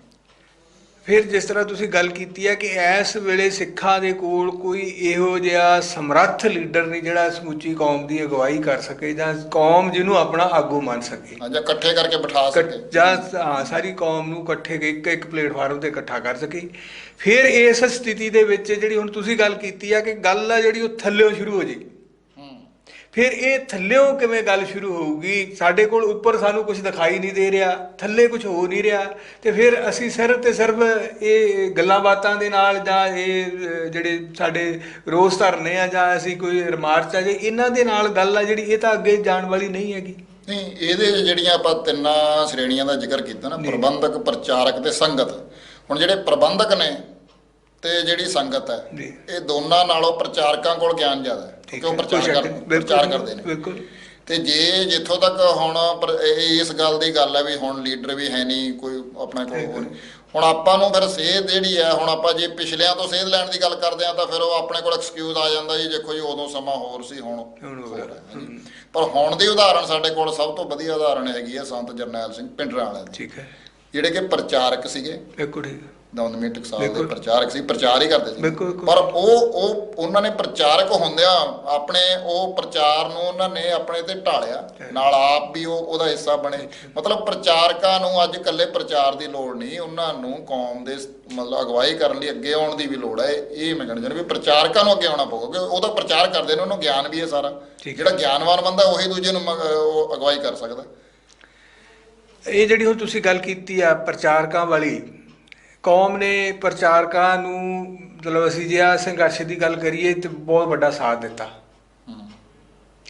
ਫਿਰ ਜਿਸ ਤਰ੍ਹਾਂ ਤੁਸੀਂ ਗੱਲ ਕੀਤੀ ਹੈ ਕਿ ਇਸ ਵੇਲੇ ਸਿੱਖਾਂ ਦੇ ਕੋਲ ਕੋਈ ਇਹੋ ਜਿਹਾ ਸਮਰੱਥ ਲੀਡਰ ਨਹੀਂ ਜਿਹੜਾ ਸਮੁੱਚੀ ਕੌਮ ਦੀ ਅਗਵਾਈ ਕਰ ਸਕੇ ਜਾਂ ਕੌਮ ਜਿਹਨੂੰ ਆਪਣਾ ਆਗੂ ਮੰਨ ਸਕੇ। ਜਾਂ ਇਕੱਠੇ ਕਰਕੇ ਬਿਠਾ ਸਕੇ। ਜਾਂ ਹਾਂ, ਸਾਰੀ ਕੌਮ ਨੂੰ ਇਕੱਠੇ ਇੱਕ ਇੱਕ ਪਲੇਟਫਾਰਮ ਤੇ ਇਕੱਠਾ ਕਰ ਸਕੇ। ਫਿਰ ਇਸ ਸਥਿਤੀ ਦੇ ਵਿੱਚ ਜਿਹੜੀ ਹੁਣ ਤੁਸੀਂ ਗੱਲ ਕੀਤੀ ਆ ਕਿ ਗੱਲ ਆ ਜਿਹੜੀ ਉਹ ਥੱਲਿਓਂ ਸ਼ੁਰੂ ਹੋ ਜੇ। ਫਿਰ ਇਹ ਥੱਲਿਓਂ ਕਿਵੇਂ ਗੱਲ ਸ਼ੁਰੂ ਹੋਊਗੀ? ਸਾਡੇ ਕੋਲ ਉੱਪਰ ਸਾਨੂੰ ਕੁਝ ਦਿਖਾਈ ਨਹੀਂ ਦੇ ਰਿਹਾ ਥੱਲੇ ਕੁਝ ਹੋ ਨਹੀਂ ਰਿਹਾ ਤੇ ਫਿਰ ਅਸੀਂ ਸਿਰਫ ਤੇ ਸਿਰਫ ਇਹ ਗੱਲਾਂ ਬਾਤਾਂ ਦੇ ਨਾਲ ਜਾਂ ਇਹ ਜਿਹੜੇ ਸਾਡੇ ਰੋਸ ਧਰਨੇ ਆ ਜਾਂ ਅਸੀਂ ਕੋਈ ਰਿਮਾਰਚ ਆ ਜੇ ਇਹਨਾਂ ਦੇ ਨਾਲ ਗੱਲ ਆ ਜਿਹੜੀ ਇਹ ਤਾਂ ਅੱਗੇ ਜਾਣ ਵਾਲੀ ਨਹੀਂ ਹੈਗੀ। ਨਹੀਂ ਇਹਦੇ ਜਿਹੜੀਆਂ ਆਪਾਂ ਤਿੰਨਾਂ ਸ਼੍ਰੇਣੀਆਂ ਦਾ ਜ਼ਿਕਰ ਕੀਤਾ ਨਾ। ਪ੍ਰਬੰਧਕ ਪ੍ਰਚਾਰਕ ਤੇ ਸੰਗਤ। ਹੁਣ ਜਿਹੜੇ ਪ੍ਰਬੰਧਕ ਨੇ ਤੇ ਜਿਹੜੀ ਸੰਗਤ ਹੈ ਜੀ। ਇਹ ਦੋਨਾਂ ਨਾਲੋਂ ਪ੍ਰਚਾਰਕਾਂ ਕੋਲ ਗਿਆਨ ਜ਼ਿਆਦਾ ਹੈ ਕਿਉਂਕਿ ਉਹ ਹੈ, ਕੋਈ ਪ੍ਰਚਾਰ ਸ਼ੱਕ ਕਰ ਨਹੀਂ। ਪ੍ਰਚਾਰ ਬਿਲਕੁਲ, ਕਰਦੇ ਨੇ ਬਿਲਕੁਲ ਤੇ ਜੇ ਜਿੱਥੋਂ ਤੱਕ ਹੁਣ ਪਰ- ਇਹ- ਇਸ ਗੱਲ ਦੀ ਗੱਲ ਹੈ ਵੀ ਹੁਣ ਲੀਡਰ ਵੀ ਹੈ ਨਹੀਂ ਕੋਈ ਆਪਣਾ ਕੋਲ ਠੀਕ ਹੈ। ਉਹ ਨਹੀਂ। ਹੁਣ ਆਪਾਂ ਨੂੰ ਫਿਰ ਸੇਧ ਜਿਹੜੀ ਹੈ ਹੁਣ ਆਪਾਂ ਜੇ ਪਿਛਲਿਆਂ ਤੋਂ ਸੇਧ ਲੈਣ ਦੀ ਗੱਲ ਕਰਦੇ ਆ ਤਾਂ ਫਿਰ ਉਹ ਆਪਣੇ ਕੋਲ ਐਕਸਕਿਊਜ਼ ਆ ਜਾਂਦਾ ਜੀ ਦੇਖੋ ਜੀ ਉਦੋਂ ਸਮਾਂ ਹੋਰ ਸੀ ਹੁਣ ਹੁਣ ਹੋਰ ਹੋਰ ਹੈ। ਹੈ, ਹਾਂਜੀ। ਪਰ ਹੁਣ ਦੀ ਉਦਾਹਰਣ ਸਾਡੇ ਕੋਲ ਸਭ ਤੋਂ ਵਧੀਆ ਉਦਾਹਰਣ ਹੈਗੀ ਹੈ ਸੰਤ ਜਰਨੈਲ ਸਿੰਘ ਪਿੰਡਰਾਂ ਵਾਲਿਆਂ ਦੀ ਠੀਕ ਹੈ ਜਿਹੜੇ ਕਿ ਪ੍ਰਚਾਰਕ ਸੀਗੇ ਬਿਲਕੁਲ ਠੀਕ ਹੈ। ਦਮਦਮੀ ਟਕਸਾਲ ਦੇ। ਪ੍ਰਚਾਰਕ ਸੀ ਪ੍ਰਚਾਰ ਹੀ ਕਰਦੇ ਸੀ। ਪਰ ਉਹ ਉਹ ਉਹਨਾਂ ਨੇ ਪ੍ਰਚਾਰਕ ਹੁੰਦਿਆਂ ਆਪਣੇ ਉਹ ਪ੍ਰਚਾਰ ਨੂੰ ਉਹਨਾਂ ਨੇ ਆਪਣੇ ਤੇ ਢਾਲਿਆ। ਨਾਲ ਆਪ ਵੀ ਉਹ ਉਹਦਾ ਹਿੱਸਾ ਬਣੇ। ਮਤਲਬ ਪ੍ਰਚਾਰਕਾਂ ਨੂੰ ਅੱਜ ਇਕੱਲੇ ਪ੍ਰਚਾਰ ਦੀ ਲੋੜ ਨਹੀਂ ਉਹਨਾਂ ਨੂੰ ਕੌਮ ਦੇ ਮਤਲਬ ਅਗਵਾਈ ਕਰਨ ਲਈ ਅੱਗੇ ਆਉਣ ਦੀ ਵੀ ਲੋੜ ਹੈ। ਇਹ ਮੈਂ ਕਹਿਣਾ ਚਾਹੁੰਦਾ ਵੀ ਪ੍ਰਚਾਰਕਾਂ ਨੂੰ ਅੱਗੇ ਆਉਣਾ ਪਊਗਾ ਕਿਉਂਕਿ ਉਹ ਤਾਂ ਪ੍ਰਚਾਰ ਕਰਦੇ ਨੇ ਉਹਨੂੰ ਗਿਆਨ ਵੀ ਹੈ ਸਾਰਾ। ਜਿਹੜਾ ਗਿਆਨਵਾਨ ਬੰਦਾ ਉਹੀ ਦੂਜੇ ਨੂੰ ਅਗਵਾਈ ਕਰ ਸਕਦਾ। ਇਹ ਜਿਹੜੀ ਹੁਣ ਤੁਸੀਂ ਗੱਲ ਕੀਤੀ ਆ ਪ੍ਰਚਾਰਕਾਂ ਵਾਲੀ ਕੌਮ ਨੇ ਪ੍ਰਚਾਰਕਾਂ ਨੂੰ ਮਤਲਬ ਅਸੀਂ ਜੇ ਆ ਸੰਘਰਸ਼ ਦੀ ਗੱਲ ਕਰੀਏ ਤੇ ਬਹੁਤ ਵੱਡਾ ਸਾਥ ਦਿੱਤਾ।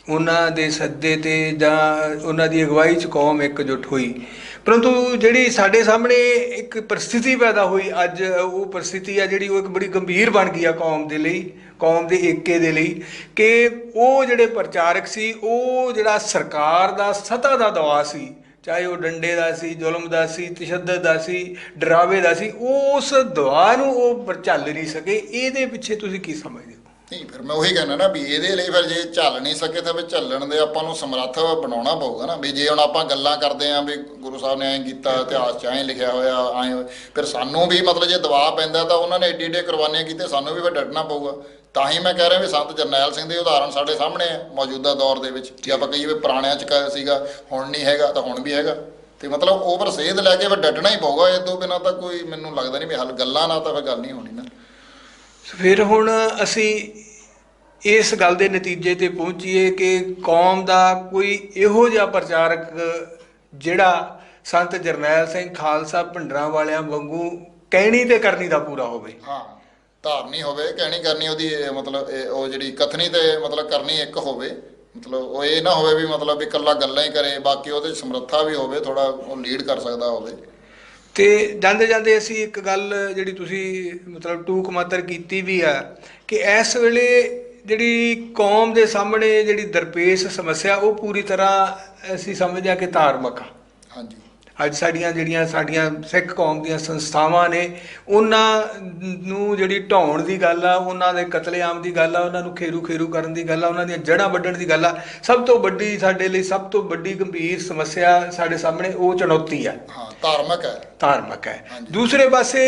ਉਹਨਾਂ ਦੇ ਸੱਦੇ ਤੇ ਜਾਂ ਉਹਨਾਂ ਦੀ ਅਗਵਾਈ 'ਚ ਕੌਮ ਇਕਜੁੱਟ ਹੋਈ। ਪਰੰਤੂ ਜਿਹੜੀ ਸਾਡੇ ਸਾਹਮਣੇ ਇੱਕ ਪਰਿਸਥਿਤੀ ਪੈਦਾ ਹੋਈ, ਅੱਜ ਉਹ ਪਰਿਸਥਿਤੀ ਆ ਜਿਹੜੀ ਉਹ ਇੱਕ ਬੜੀ ਗੰਭੀਰ ਬਣ ਗਈ ਆ ਕੌਮ ਦੇ ਲਈ, ਕੌਮ ਦੇ ਏਕੇ ਦੇ ਲਈ ਕਿ ਉਹ ਜਿਹੜੇ ਪ੍ਰਚਾਰਕ ਸੀ, ਉਹ ਜਿਹੜਾ ਸਰਕਾਰ ਦਾ ਸਤਾ ਦਾ ਦਵਾ ਸੀ ਚਾਹੇ ਉਹ ਡੰਡੇ ਦਾ ਸੀ, ਜ਼ੁਲਮ ਦਾ ਸੀ, ਤਸ਼ੱਦਦ ਦਾ ਸੀ, ਡਰਾਵੇ ਦਾ ਸੀ, ਉਸ ਦਵਾ ਨੂੰ ਉਹ ਚੱਲ ਨਹੀਂ ਸਕੇ। ਇਹਦੇ ਪਿੱਛੇ ਤੁਸੀਂ ਕੀ ਸਮਝਦੇ ਹੋ? ਨਹੀਂ, ਫਿਰ ਮੈਂ ਉਹੀ ਕਹਿੰਦਾ ਨਾ ਵੀ ਇਹਦੇ ਲਈ ਫਿਰ ਜੇ ਚੱਲ ਨਹੀਂ ਸਕੇ ਤਾਂ ਵੀ ਚੱਲਣ ਦੇ ਆਪਾਂ ਨੂੰ ਸਮਰੱਥ ਬਣਾਉਣਾ ਪਊਗਾ ਨਾ। ਵੀ ਜੇ ਹੁਣ ਆਪਾਂ ਗੱਲਾਂ ਕਰਦੇ ਆਂ ਵੀ ਗੁਰੂ ਸਾਹਿਬ ਨੇ ਐਂ ਕੀਤਾ, ਇਤਿਹਾਸ 'ਚ ਐਂ ਲਿਖਿਆ ਹੋਇਆ, ਐਂ ਫਿਰ ਸਾਨੂੰ ਵੀ ਮਤਲਬ ਜੇ ਦਬਾਅ ਪੈਂਦਾ ਤਾਂ ਉਹਨਾਂ ਨੇ ਏਡੀ ਏਡੀ ਕੁਰਬਾਨੀਆਂ ਕੀਤੀਆਂ, ਸਾਨੂੰ ਵੀ ਫਿਰ ਡਟਣਾ ਪਊਗਾ। ਤਾਂ ਹੀ ਮੈਂ ਕਹਿ ਰਿਹਾ ਵੀ ਸੰਤ ਜਰਨੈਲ ਸਿੰਘ ਦੀ ਉਦਾਹਰਣ ਸਾਡੇ ਸਾਹਮਣੇ ਹੈ ਮੌਜੂਦਾ ਦੌਰ ਦੇ ਵਿੱਚ। ਜੇ ਆਪਾਂ ਕਹੀਏ ਵੀ ਪੁਰਾਣਿਆਂ 'ਚ ਸੀਗਾ ਹੁਣ ਨਹੀਂ ਹੈਗਾ ਤਾਂ ਹੁਣ ਵੀ ਹੈਗਾ। ਤੇ ਮਤਲਬ ਓਵਰ ਸੇਧ ਲੈ ਕੇ ਫਿਰ ਡਟਣਾ ਹੀ ਪਊਗਾ ਇਹ ਤੋਂ ਬਿਨਾਂ ਤਾਂ ਕੋਈ ਮੈਨੂੰ ਲੱਗਦਾ ਨਹੀਂ ਵੀ ਹੱਲ ਗੱਲਾਂ ਨਾਲ ਤਾਂ ਫਿਰ ਗੱਲ ਨਹੀਂ ਹੋਣੀ ਨਾ। ਫਿਰ ਹੁਣ ਅਸੀਂ ਇਸ ਗੱਲ ਦੇ ਨਤੀਜੇ ਤੇ ਪਹੁੰਚੀਏ ਕਿ ਕੌਮ ਦਾ ਕੋਈ ਇਹੋ ਜਿਹਾ ਪ੍ਰਚਾਰਕ ਜਿਹੜਾ ਸੰਤ ਜਰਨੈਲ ਸਿੰਘ ਖਾਲਸਾ ਭਿੰਡਰਾਂ ਵਾਲਿਆਂ ਵਾਂਗੂ ਕਹਿਣੀ ਤੇ ਕਰਨੀ ਦਾ ਪੂਰਾ ਹੋਵੇ। ਹਾਂ। ਧਾਰਨੀ ਹੋਵੇ ਕਹਿਣੀ ਕਰਨੀ ਉਹਦੀ ਮਤਲਬ ਉਹ ਜਿਹੜੀ ਕਥਨੀ ਤੇ ਮਤਲਬ ਕਰਨੀ ਇੱਕ ਹੋਵੇ। ਮਤਲਬ ਉਹ ਇਹ ਨਾ ਹੋਵੇ ਵੀ ਮਤਲਬ ਵੀ ਇਕੱਲਾ ਗੱਲਾਂ ਹੀ ਕਰੇ ਬਾਕੀ ਉਹਦੇ ਸਮਰੱਥਾ ਵੀ ਹੋਵੇ ਥੋੜਾ ਉਹ ਲੀਡ ਕਰ ਸਕਦਾ ਹੋਵੇ ਤੇ ਜਾਂਦੇ ਜਾਂਦੇ ਅਸੀਂ ਇੱਕ ਗੱਲ ਜਿਹੜੀ ਤੁਸੀਂ ਮਤਲਬ ਟੂਕ ਮਾਤਰ ਕੀਤੀ ਵੀ ਆ ਕਿ ਇਸ ਵੇਲੇ ਜਿਹੜੀ ਕੌਮ ਦੇ ਸਾਹਮਣੇ ਜਿਹੜੀ ਦਰਪੇਸ਼ ਸਮੱਸਿਆ ਉਹ ਪੂਰੀ ਤਰ੍ਹਾਂ ਅਸੀਂ ਸਮਝਦੇ ਆ ਕਿ ਧਾਰਮਿਕ ਆ। ਹਾਂਜੀ। ਅੱਜ ਸਾਡੀਆਂ ਜਿਹੜੀਆਂ ਸਾਡੀਆਂ ਸਿੱਖ ਕੌਮ ਦੀਆਂ ਸੰਸਥਾਵਾਂ ਨੇ ਉਹਨਾਂ ਨੂੰ ਜਿਹੜੀ ਢਾਉਣ ਦੀ ਗੱਲ ਆ ਉਹਨਾਂ ਦੇ ਕਤਲੇਆਮ ਦੀ ਗੱਲ ਆ ਉਹਨਾਂ ਨੂੰ ਖੇਰੂ ਖੇਰੂ ਕਰਨ ਦੀ ਗੱਲ ਆ ਉਹਨਾਂ ਦੀਆਂ ਜੜ੍ਹਾਂ ਵੱਢਣ ਦੀ ਗੱਲ ਆ ਸਭ ਤੋਂ ਵੱਡੀ ਸਾਡੇ ਲਈ ਸਭ ਤੋਂ ਵੱਡੀ ਗੰਭੀਰ ਸਮੱਸਿਆ ਸਾਡੇ ਸਾਹਮਣੇ ਉਹ ਚੁਣੌਤੀ ਆ। ਹਾਂ ਧਾਰਮਿਕ ਹੈ। ਧਾਰਮਿਕ ਹੈ। ਦੂਸਰੇ ਪਾਸੇ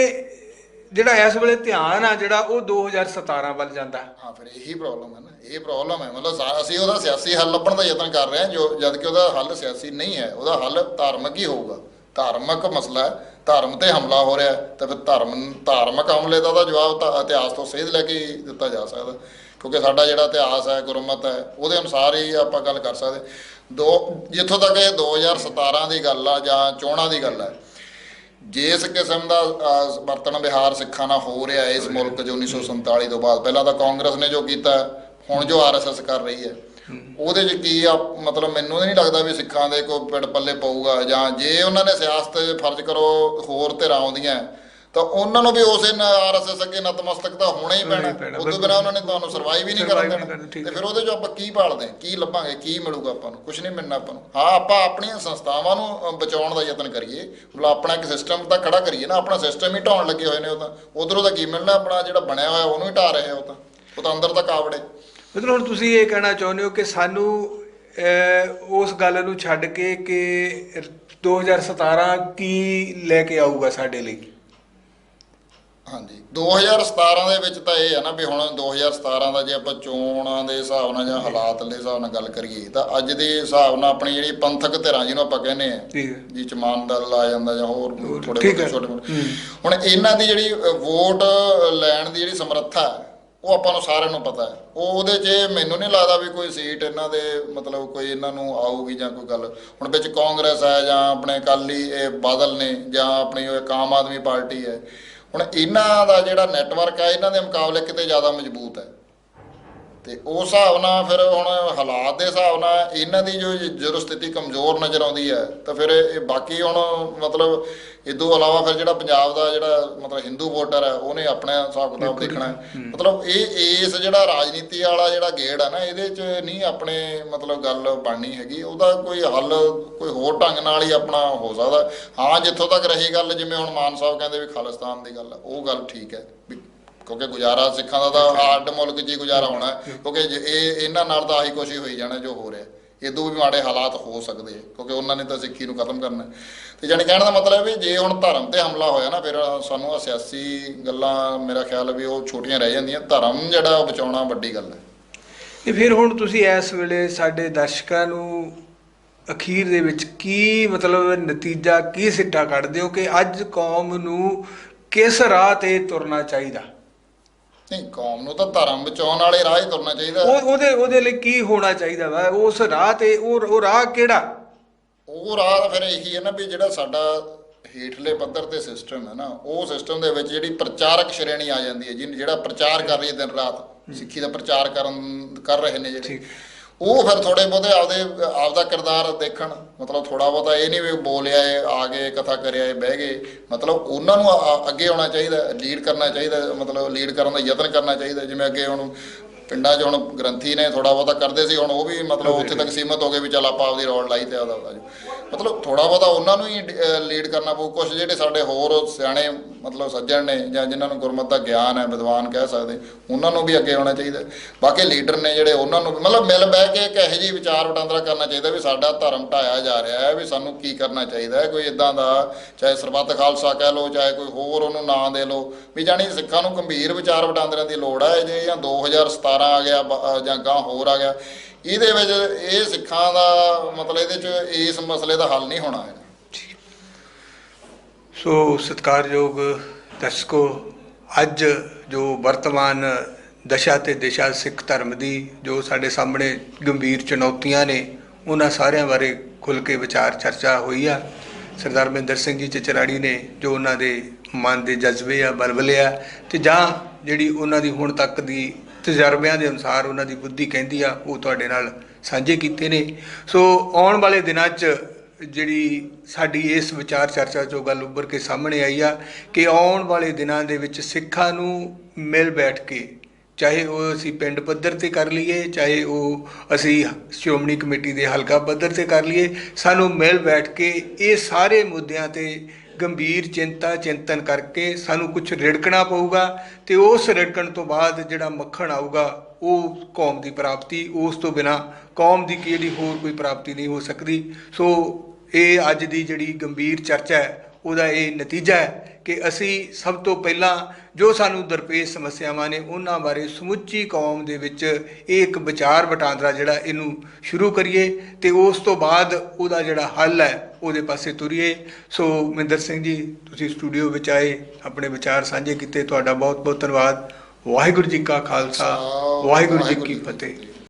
ਜਿਹੜਾ ਇਸ ਵੇਲੇ ਧਿਆਨ ਆ ਜਿਹੜਾ ਉਹ 2017 ਵੱਲ ਜਾਂਦਾ। ਹਾਂ ਫਿਰ ਇਹੀ ਪ੍ਰੋਬਲਮ ਹੈ ਨਾ ਇਹ ਪ੍ਰੋਬਲਮ ਹੈ ਮਤਲਬ ਸਾ- ਅਸੀਂ ਉਹਦਾ ਸਿਆਸੀ ਹੱਲ ਲੱਭਣ ਦਾ ਯਤਨ ਕਰ ਰਹੇ ਹਾਂ ਜੋ ਜਦ ਕਿ ਉਹਦਾ ਹੱਲ ਸਿਆਸੀ ਨਹੀਂ ਹੈ। ਉਹਦਾ ਹੱਲ ਧਾਰਮਿਕ ਹੀ ਹੋਊਗਾ। ਧਾਰਮਿਕ ਮਸਲਾ ਹੈ। ਧਰਮ ਤੇ ਹਮਲਾ ਹੋ ਰਿਹਾ ਹੈ, ਤਾਂ ਫਿਰ ਧਰਮ ਧਾਰਮਿਕ ਹਮਲੇ ਦਾ ਤਾਂ ਜਵਾਬ ਤਾਂ ਇਤਿਹਾਸ ਤੋਂ ਸੇਧ ਲੈ ਕੇ ਹੀ ਦਿੱਤਾ ਜਾ ਸਕਦਾ। ਕਿਉਂਕਿ ਸਾਡਾ ਜਿਹੜਾ ਇਤਿਹਾਸ ਹੈ ਗੁਰਮਤ ਹੈ ਉਹਦੇ ਅਨੁਸਾਰ ਹੀ ਆਪਾਂ ਗੱਲ ਕਰ ਸਕਦੇ। ਦੋ ਜਿੱਥੋਂ ਤੱਕ ਇਹ 2017 ਦੀ ਗੱਲ ਆ ਜਾਂ ਚੋਣਾਂ ਦੀ ਗੱਲ ਹੈ ਜਿਸ ਕਿਸਮ ਦਾ ਅਹ, ਵਰਤਣ ਵਿਹਾਰ ਸਿੱਖਾਂ ਨਾਲ ਹੋ ਰਿਹਾ ਇਸ ਮੁਲਕ 'ਚ 1947 ਤੋਂ ਬਾਅਦ। ਪਹਿਲਾਂ ਤਾਂ ਕਾਂਗਰਸ ਨੇ ਜੋ ਕੀਤਾ ਹੁਣ ਜੋ ਆਰਐਸਐਸ ਕਰ ਰਹੀ ਹੈ। ਉਹਦੇ 'ਚ ਕੀ ਆ ਮਤਲਬ ਮੈਨੂੰ ਨਹੀਂ ਲੱਗਦਾ ਵੀ ਸਿੱਖਾਂ ਦੇ ਕੋਈ ਪਿੜ ਪੱਲੇ ਪਊਗਾ ਜਾਂ ਜੇ ਉਹਨਾਂ ਨੇ ਸਿਆਸਤ ਫਰਜ਼ ਕਰੋ ਹੋਰ ਧਿਰਾਂ ਆਉਂਦੀਆਂ ਤਾਂ ਉਹਨਾਂ ਨੂੰ ਵੀ ਉਸੇ ਆਰਐਸਐਸ ਅੱਗੇ ਨਤਮਸਤਕ ਤਾਂ ਹੋਣਾ ਹੀ ਹੀ ਪੈਣਾ। ਉਦੋਂ ਬਿਨਾਂ ਉਹਨਾਂ ਨੇ ਤੁਹਾਨੂੰ ਸਰਵਾਈਵ ਹੀ ਨਹੀਂ ਕਰਨ ਦੇਣਾ। ਤੇ ਹੈ। ਫਿਰ ਉਹਦੇ 'ਚ ਆਪਾਂ ਕੀ ਭਾਲਦੇ ਹਾਂ? ਕੀ ਲੱਭਾਂਗੇ? ਕੀ ਮਿਲੂਗਾ ਆਪਾਂ ਨੂੰ? ਕੁਝ ਨਹੀਂ ਮਿਲਣਾ ਆਪਾਂ ਨੂੰ। ਹਾਂ ਆਪਾਂ ਆਪਣੀਆਂ ਸੰਸਥਾਵਾਂ ਨੂੰ ਬਚਾਉਣ ਦਾ ਯਤਨ ਕਰੀਏ। ਮਤਲਬ ਆਪਣਾ ਇੱਕ ਸਿਸਟਮ ਤਾਂ ਖੜਾ ਕਰੀਏ ਨਾ। ਆਪਣਾ ਸਿਸਟਮ ਹੀ ਢਾਉਣ ਲੱਗੇ ਹੋਏ ਨੇ ਉਹ ਤਾਂ। ਉਧਰੋਂ ਤਾਂ ਕੀ ਮਿਲਣਾ? ਆਪਣਾ ਜਿਹੜਾ ਬਣਿਆ ਹੋਇਆ ਉਹਨੂੰ ਹੀ ਢਾ ਰਹੇ ਉਹ ਤਾਂ। ਉਹ ਤਾਂ ਅੰਦਰ ਤੱਕ ਆਵੜੇ ਮਤਲਬ ਹੁਣ ਤੁਸੀਂ ਇਹ ਕਹਿਣਾ ਚਾਹੁੰਦੇ ਹੋ ਕਿ ਸਾਨੂੰ ਉਸ ਗੱਲ ਨੂੰ ਛੱਡ ਕੇ ਕਿ 2017 ਕੀ ਲੈ ਕੇ ਆਊਗਾ ਸਾਡੇ ਲਈ? ਹਾਂਜੀ। 2017 ਦੇ ਵਿੱਚ ਤਾਂ ਇਹ ਹੈ ਨਾ ਵੀ ਹੁਣ 2017 ਦਾ ਜੇ ਆਪਾਂ ਚੋਣਾਂ ਦੇ ਹਿਸਾਬ ਨਾਲ ਜਾਂ ਹਾਲਾਤ ਦੇ ਹਿਸਾਬ ਨਾਲ ਗੱਲ ਕਰੀਏ ਤਾਂ ਅੱਜ ਦੇ ਹਿਸਾਬ ਨਾਲ ਆਪਣੀ ਜਿਹੜੀ ਪੰਥਕ ਧਿਰਾਂ ਜਿਹਨੂੰ ਆਪਾਂ ਕਹਿੰਦੇ ਆ ਜੀ ਚਮਾਨ ਦਲ ਆ ਜਾਂਦਾ ਜਾਂ ਹੋਰ ਥੋੜੇ। ਛੋਟੇ। ਹੁਣ ਇਹਨਾਂ ਦੀ ਜਿਹੜੀ ਵੋਟ ਲੈਣ ਦੀ ਜਿਹੜੀ ਸਮਰੱਥਾ ਉਹ ਆਪਾਂ ਨੂੰ ਸਾਰਿਆਂ ਨੂੰ ਪਤਾ ਹੈ। ਉਹ ਉਹਦੇ 'ਚ ਮੈਨੂੰ ਨਹੀਂ ਲੱਗਦਾ ਵੀ ਕੋਈ ਸੀਟ ਇਹਨਾਂ ਦੇ ਮਤਲਬ ਕੋਈ ਇਹਨਾਂ ਨੂੰ ਆਊਗੀ ਜਾਂ ਕੋਈ ਗੱਲ। ਹੁਣ ਵਿੱਚ ਕਾਂਗਰਸ ਹੈ ਜਾਂ ਆਪਣੇ ਅਕਾਲੀ ਇਹ ਬਾਦਲ ਨੇ ਜਾਂ ਆਪਣੀ ਉਹ ਆਮ ਆਦਮੀ ਪਾਰਟੀ ਹੈ ਹੁਣ ਇਹਨਾਂ ਦਾ ਜਿਹੜਾ ਨੈਟਵਰਕ ਹੈ ਇਹਨਾਂ ਦੇ ਮੁਕਾਬਲੇ ਕਿਤੇ ਜ਼ਿਆਦਾ ਮਜ਼ਬੂਤ ਹੈ। ਤੇ ਉਸ ਹਿਸਾਬ ਨਾਲ ਫਿਰ ਹੁਣ ਹਾਲਾਤ ਦੇ ਹਿਸਾਬ ਨਾਲ ਇਹਨਾਂ ਦੀ ਜੋ ਜਦੋਂ ਸਥਿਤੀ ਕਮਜ਼ੋਰ ਨਜ਼ਰ ਆਉਂਦੀ ਹੈ ਤਾਂ ਫਿਰ ਇਹ ਬਾਕੀ ਹੁਣ ਮਤਲਬ ਇਦੋਂ ਇਲਾਵਾ ਫਿਰ ਜਿਹੜਾ ਪੰਜਾਬ ਦਾ ਜਿਹੜਾ ਮਤਲਬ ਹਿੰਦੂ ਵੋਟਰ ਹੈ ਉਹਨੇ ਆਪਣੇ ਹਿਸਾਬ ਕਿਤਾਬ ਦੇਖਣਾ ਮਤਲਬ ਇਹ ਇਸ ਜਿਹੜਾ ਰਾਜਨੀਤੀ ਵਾਲਾ ਜਿਹੜਾ ਗੇੜ ਹੈ ਨਾ ਇਹਦੇ 'ਚ ਨਹੀਂ ਆਪਣੇ ਮਤਲਬ ਗੱਲ ਬਣਨੀ ਹੈਗੀ। ਉਹਦਾ ਕੋਈ ਹੱਲ ਕੋਈ ਹੋਰ ਢੰਗ ਨਾਲ ਹੀ ਆਪਣਾ ਹੋ ਸਕਦਾ। ਹਾਂ ਜਿੱਥੋਂ ਤੱਕ ਰਹੀ ਗੱਲ ਜਿਵੇਂ ਹੁਣ ਮਾਨ ਸਾਹਿਬ ਕਹਿੰਦੇ ਵੀ ਖਾਲਿਸਤਾਨ ਦੀ ਗੱਲ ਹੈ ਉਹ ਗੱਲ ਠੀਕ ਹੈ ਵੀ ਕਿਉਂਕਿ ਗੁਜ਼ਾਰਾ ਸਿੱਖਾਂ ਦਾ ਤਾਂ ਆਰਡ ਮੁਲਕ 'ਚ ਹੀ ਗੁਜ਼ਾਰਾ ਹੋਣਾ ਕਿਉਂਕਿ ਜੇ ਇਹ ਇਹਨਾਂ ਨਾਲ ਤਾਂ ਆਹੀ ਕੁਛ ਹੀ ਹੋਈ ਜਾਣਾ ਜੋ ਹੋ ਰਿਹਾ ਇਦੋਂ ਵੀ ਮਾੜੇ ਹਾਲਾਤ ਹੋ ਸਕਦੇ ਕਿਉਂਕਿ ਉਹਨਾਂ ਨੇ ਤਾਂ ਸਿੱਖੀ ਨੂੰ ਖਤਮ ਕਰਨਾ ਹੈ। ਤੇ ਜਾਣੀ ਕਹਿਣ ਦਾ ਮਤਲਬ ਵੀ ਜੇ ਹੁਣ ਧਰਮ ਤੇ ਹਮਲਾ ਹੋਇਆ ਨਾ, ਫਿਰ ਸਾਨੂੰ ਆਹ ਸਿਆਸੀ ਗੱਲਾਂ ਮੇਰਾ ਖਿਆਲ ਵੀ ਉਹ ਛੋਟੀਆਂ ਰਹਿ ਜਾਂਦੀਆਂ। ਧਰਮ ਜਿਹੜਾ ਉਹ ਬਚਾਉਣਾ ਵੱਡੀ ਗੱਲ ਹੈ। ਤੇ ਫਿਰ ਹੁਣ ਤੁਸੀਂ ਇਸ ਵੇਲੇ ਸਾਡੇ ਦਰਸ਼ਕਾਂ ਨੂੰ ਅਖੀਰ ਦੇ ਵਿੱਚ ਕੀ ਮਤਲਬ ਨਤੀਜਾ, ਕੀ ਸਿੱਟਾ ਕੱਢਦੇ ਹੋ ਕਿ ਅੱਜ ਕੌਮ ਨੂੰ ਕਿਸ ਰਾਹ ਤੇ ਤੁਰਨਾ ਚਾਹੀਦਾ? ਨਹੀਂ ਕੌਮ ਨੂੰ ਤਾਂ ਧਰਮ ਬਚਾਉਣ ਵਾਲੇ ਰਾਹ ਹੀ ਤੁਰਨਾ ਚਾਹੀਦਾ। ਉਹ ਉਹਦੇ ਉਹਦੇ ਲਈ ਕੀ ਹੋਣਾ ਚਾਹੀਦਾ ਵਾ? ਉਸ ਰਾਹ ਤੇ ਉਹ ਉਹ ਰਾਹ ਕਿਹੜਾ? ਉਹ ਰਾਹ ਫਿਰ ਇਹੀ ਹੈ ਨਾ ਵੀ ਜਿਹੜਾ ਸਾਡਾ ਹੇਠਲੇ ਪੱਧਰ ਤੇ ਸਿਸਟਮ ਹੈ ਨਾ ਉਹ ਸਿਸਟਮ ਦੇ ਵਿੱਚ ਜਿਹੜੀ ਪ੍ਰਚਾਰਕ ਸ਼੍ਰੇਣੀ ਆ ਜਾਂਦੀ ਹੈ ਜਿਹਨ ਜਿਹੜਾ ਪ੍ਰਚਾਰ ਕਰ ਰਹੀ ਹੈ ਦਿਨ ਰਾਤ ਸਿੱਖੀ ਦਾ ਪ੍ਰਚਾਰ ਕਰਨ ਕਰ ਰਹੇ ਨੇ ਜਿਹੜੇ। ਠੀਕ। ਉਹ ਫਿਰ ਥੋੜੇ ਬਹੁਤੇ ਆਪਦੇ, ਆਪਦਾ ਕਿਰਦਾਰ ਦੇਖਣ। ਮਤਲਬ ਥੋੜਾ ਬਹੁਤਾ ਇਹ ਨਹੀਂ ਵੀ ਬੋਲਿਆ ਏ, ਆ ਗਏ, ਕਥਾ ਕਰਿਆ ਏ, ਬਹਿ ਗਏ। ਮਤਲਬ ਉਹਨਾਂ ਨੂੰ ਅੱਗੇ ਆਉਣਾ ਚਾਹੀਦਾ ਲੀਡ ਕਰਨਾ ਚਾਹੀਦਾ, ਮਤਲਬ ਲੀਡ ਕਰਨ ਦਾ ਯਤਨ ਕਰਨਾ ਚਾਹੀਦਾ। ਜਿਵੇਂ ਅੱਗੇ ਹੁਣ ਪਿੰਡਾਂ 'ਚ ਹੁਣ ਗ੍ਰੰਥੀ ਨੇ ਥੋੜਾ ਬਹੁਤਾ ਕਰਦੇ ਸੀ ਹੁਣ ਉਹ ਵੀ ਮਤਲਬ ਉੱਥੇ ਤੱਕ ਸੀਮਤ ਹੋ ਗਏ ਵੀ ਚੱਲ ਆਪਾਂ ਆਪਦੀ ਰੋਲ ਲਾਈ ਤੇ ਆਦਾ ਆਦਾ ਮਤਲਬ ਥੋੜਾ ਬਹੁਤਾ ਉਹਨਾਂ ਨੂੰ ਹੀ ਲੀਡ ਕਰਨਾ ਪਊ। ਕੁਝ ਜਿਹੜੇ ਸਾਡੇ ਹੋਰ ਸਿਆਣੇ ਮਤਲਬ ਸੱਜਣ ਨੇ ਜਾਂ ਜਿਨ੍ਹਾਂ ਨੂੰ ਗੁਰਮਤ ਦਾ ਗਿਆਨ ਹੈ ਵਿਦਵਾਨ ਕਹਿ ਸਕਦੇ ਉਹਨਾਂ ਨੂੰ ਵੀ ਅੱਗੇ ਆਉਣਾ ਚਾਹੀਦਾ। ਬਾਕੀ ਲੀਡਰ ਨੇ ਜਿਹੜੇ ਉਹਨਾਂ ਨੂੰ ਮਤਲਬ ਮਿਲ ਬਹਿ ਕੇ ਇੱਕ ਇਹੋ ਜਿਹੀ ਵਿਚਾਰ ਵਟਾਂਦਰਾ ਕਰਨਾ ਚਾਹੀਦਾ ਵੀ ਸਾਡਾ ਧਰਮ ਢਾਇਆ ਜਾ ਰਿਹਾ ਹੈ ਵੀ ਸਾਨੂੰ ਕੀ ਕਰਨਾ ਚਾਹੀਦਾ ਹੈ। ਕੋਈ ਇਦਾਂ ਦਾ ਚਾਹੇ ਸਰਬੱਤ ਖਾਲਸਾ ਕਹਿ ਲਓ ਚਾਹੇ ਕੋਈ ਹੋਰ ਉਹਨੂੰ ਨਾਂ ਦੇ ਲਓ। ਵੀ ਜਾਣੀ ਸਿੱਖਾਂ ਨੂੰ ਗੰਭੀਰ ਵਿਚਾਰ ਵਟਾਂਦਰਿਆਂ ਦੀ ਲੋੜ ਹੈ ਜੇ ਜਾਂ 2017 ਆ ਗਿਆ ਜਾਂ ਗਾਂ ਹੋਰ ਆ ਗਿਆ। ਇਹਦੇ ਵਿੱਚ ਇਹ ਸਿੱਖਾਂ ਦਾ ਮਤਲਬ ਇਹਦੇ ਚ ਇਸ ਮਸਲੇ ਦਾ ਹੱਲ ਨਹੀਂ ਹੋਣਾ ਹੈ ਸੋ ਸਤਿਕਾਰਯੋਗ ਦਰਸ਼ਕੋ, ਅੱਜ ਜੋ ਵਰਤਮਾਨ ਦਸ਼ਾ ਤੇ ਦਿਸ਼ਾ ਸਿੱਖ ਧਰਮ ਦੀ ਜੋ ਸਾਡੇ ਸਾਹਮਣੇ ਗੰਭੀਰ ਚੁਣੌਤੀਆਂ ਨੇ, ਉਹਨਾਂ ਸਾਰਿਆਂ ਬਾਰੇ ਖੁੱਲ ਕੇ ਵਿਚਾਰ ਚਰਚਾ ਹੋਈ ਆ। ਸਰਦਾਰ ਮਹਿੰਦਰ ਸਿੰਘ ਜੀ ਚਚਰਾੜੀ ਨੇ ਜੋ ਉਹਨਾਂ ਦੇ ਮਨ ਦੇ ਜਜ਼ਬੇ ਆ, ਬਲਬਲੇ ਆ, ਤੇ ਜਾਂ ਜਿਹੜੀ ਉਹਨਾਂ ਦੀ ਹੁਣ ਤੱਕ ਦੀ ਤਜਰਬਿਆਂ ਦੇ ਅਨੁਸਾਰ ਉਹਨਾਂ ਦੀ ਬੁੱਧੀ ਕਹਿੰਦੀ ਆ, ਉਹ ਤੁਹਾਡੇ ਨਾਲ ਸਾਂਝੇ ਕੀਤੇ ਨੇ। ਸੋ ਆਉਣ ਵਾਲੇ ਦਿਨਾਂ 'ਚ ਜਿਹੜੀ ਸਾਡੀ ਇਸ ਵਿਚਾਰ ਚਰਚਾ ਚੋਂ ਗੱਲ ਉੱਭਰ ਕੇ ਸਾਹਮਣੇ ਆਈ ਆ ਕਿ ਆਉਣ ਵਾਲੇ ਦਿਨਾਂ ਦੇ ਵਿੱਚ ਸਿੱਖਾਂ ਨੂੰ ਮਿਲ ਬੈਠ ਕੇ ਚਾਹੇ ਉਹ ਅਸੀਂ ਪਿੰਡ ਪੱਧਰ ਤੇ ਕਰ ਲਈਏ, ਚਾਹੇ ਉਹ ਅਸੀਂ ਸ਼੍ਰੋਮਣੀ ਕਮੇਟੀ ਦੇ ਹਲਕਾ ਪੱਧਰ ਤੇ ਕਰ ਲਈਏ, ਸਾਨੂੰ ਮਿਲ ਬੈਠ ਕੇ ਇਹ ਸਾਰੇ ਮੁੱਦਿਆਂ ਤੇ ਗੰਭੀਰ ਚਿੰਤਾ ਚਿੰਤਨ ਕਰਕੇ ਸਾਨੂੰ ਕੁਝ ਰਿੜਕਣਾ ਪਊਗਾ ਤੇ ਉਸ ਰਿੜਕਣ ਤੋਂ ਬਾਅਦ ਜਿਹੜਾ ਮੱਖਣ ਆਊਗਾ, ਉਹ ਕੌਮ ਦੀ ਪ੍ਰਾਪਤੀ, ਉਸ ਤੋਂ ਬਿਨਾ ਕੌਮ ਦੀ ਕਿਹੜੀ ਹੋਰ ਕੋਈ ਪ੍ਰਾਪਤੀ ਨਹੀਂ ਹੋ ਸਕਦੀ। ਸੋ ਇਹ ਅੱਜ ਦੀ ਜਿਹੜੀ ਗੰਭੀਰ ਚਰਚਾ ਹੈ, ਉਹਦਾ ਇਹ ਨਤੀਜਾ ਹੈ ਕਿ ਅਸੀਂ ਸਭ ਤੋਂ ਪਹਿਲਾਂ ਜੋ ਸਾਨੂੰ ਦਰਪੇਸ਼ ਸਮੱਸਿਆਵਾਂ ਨੇ ਉਹਨਾਂ ਬਾਰੇ ਸਮੁੱਚੀ ਕੌਮ ਦੇ ਵਿੱਚ ਇਹ ਇੱਕ ਵਿਚਾਰ ਵਟਾਂਦਰਾ ਜਿਹੜਾ ਇਹਨੂੰ ਸ਼ੁਰੂ ਕਰੀਏ ਤੇ ਉਸ ਤੋਂ ਬਾਅਦ ਉਹਦਾ ਜਿਹੜਾ ਹੱਲ ਹੈ ਉਹਦੇ ਪਾਸੇ ਤੁਰੀਏ। ਸੋ ਮਹਿੰਦਰ ਸਿੰਘ ਜੀ ਤੁਸੀਂ ਸਟੂਡੀਓ ਵਿੱਚ ਆਏ ਆਪਣੇ ਵਿਚਾਰ ਸਾਂਝੇ ਕੀਤੇ ਤੁਹਾਡਾ ਬਹੁਤ ਬਹੁਤ ਧੰਨਵਾਦ। ਵਾਹਿਗੁਰੂ ਜੀ ਕਾ ਖਾਲਸਾ ਵਾਹਿਗੁਰੂ ਜੀ ਕੀ ਫਤਿਹ।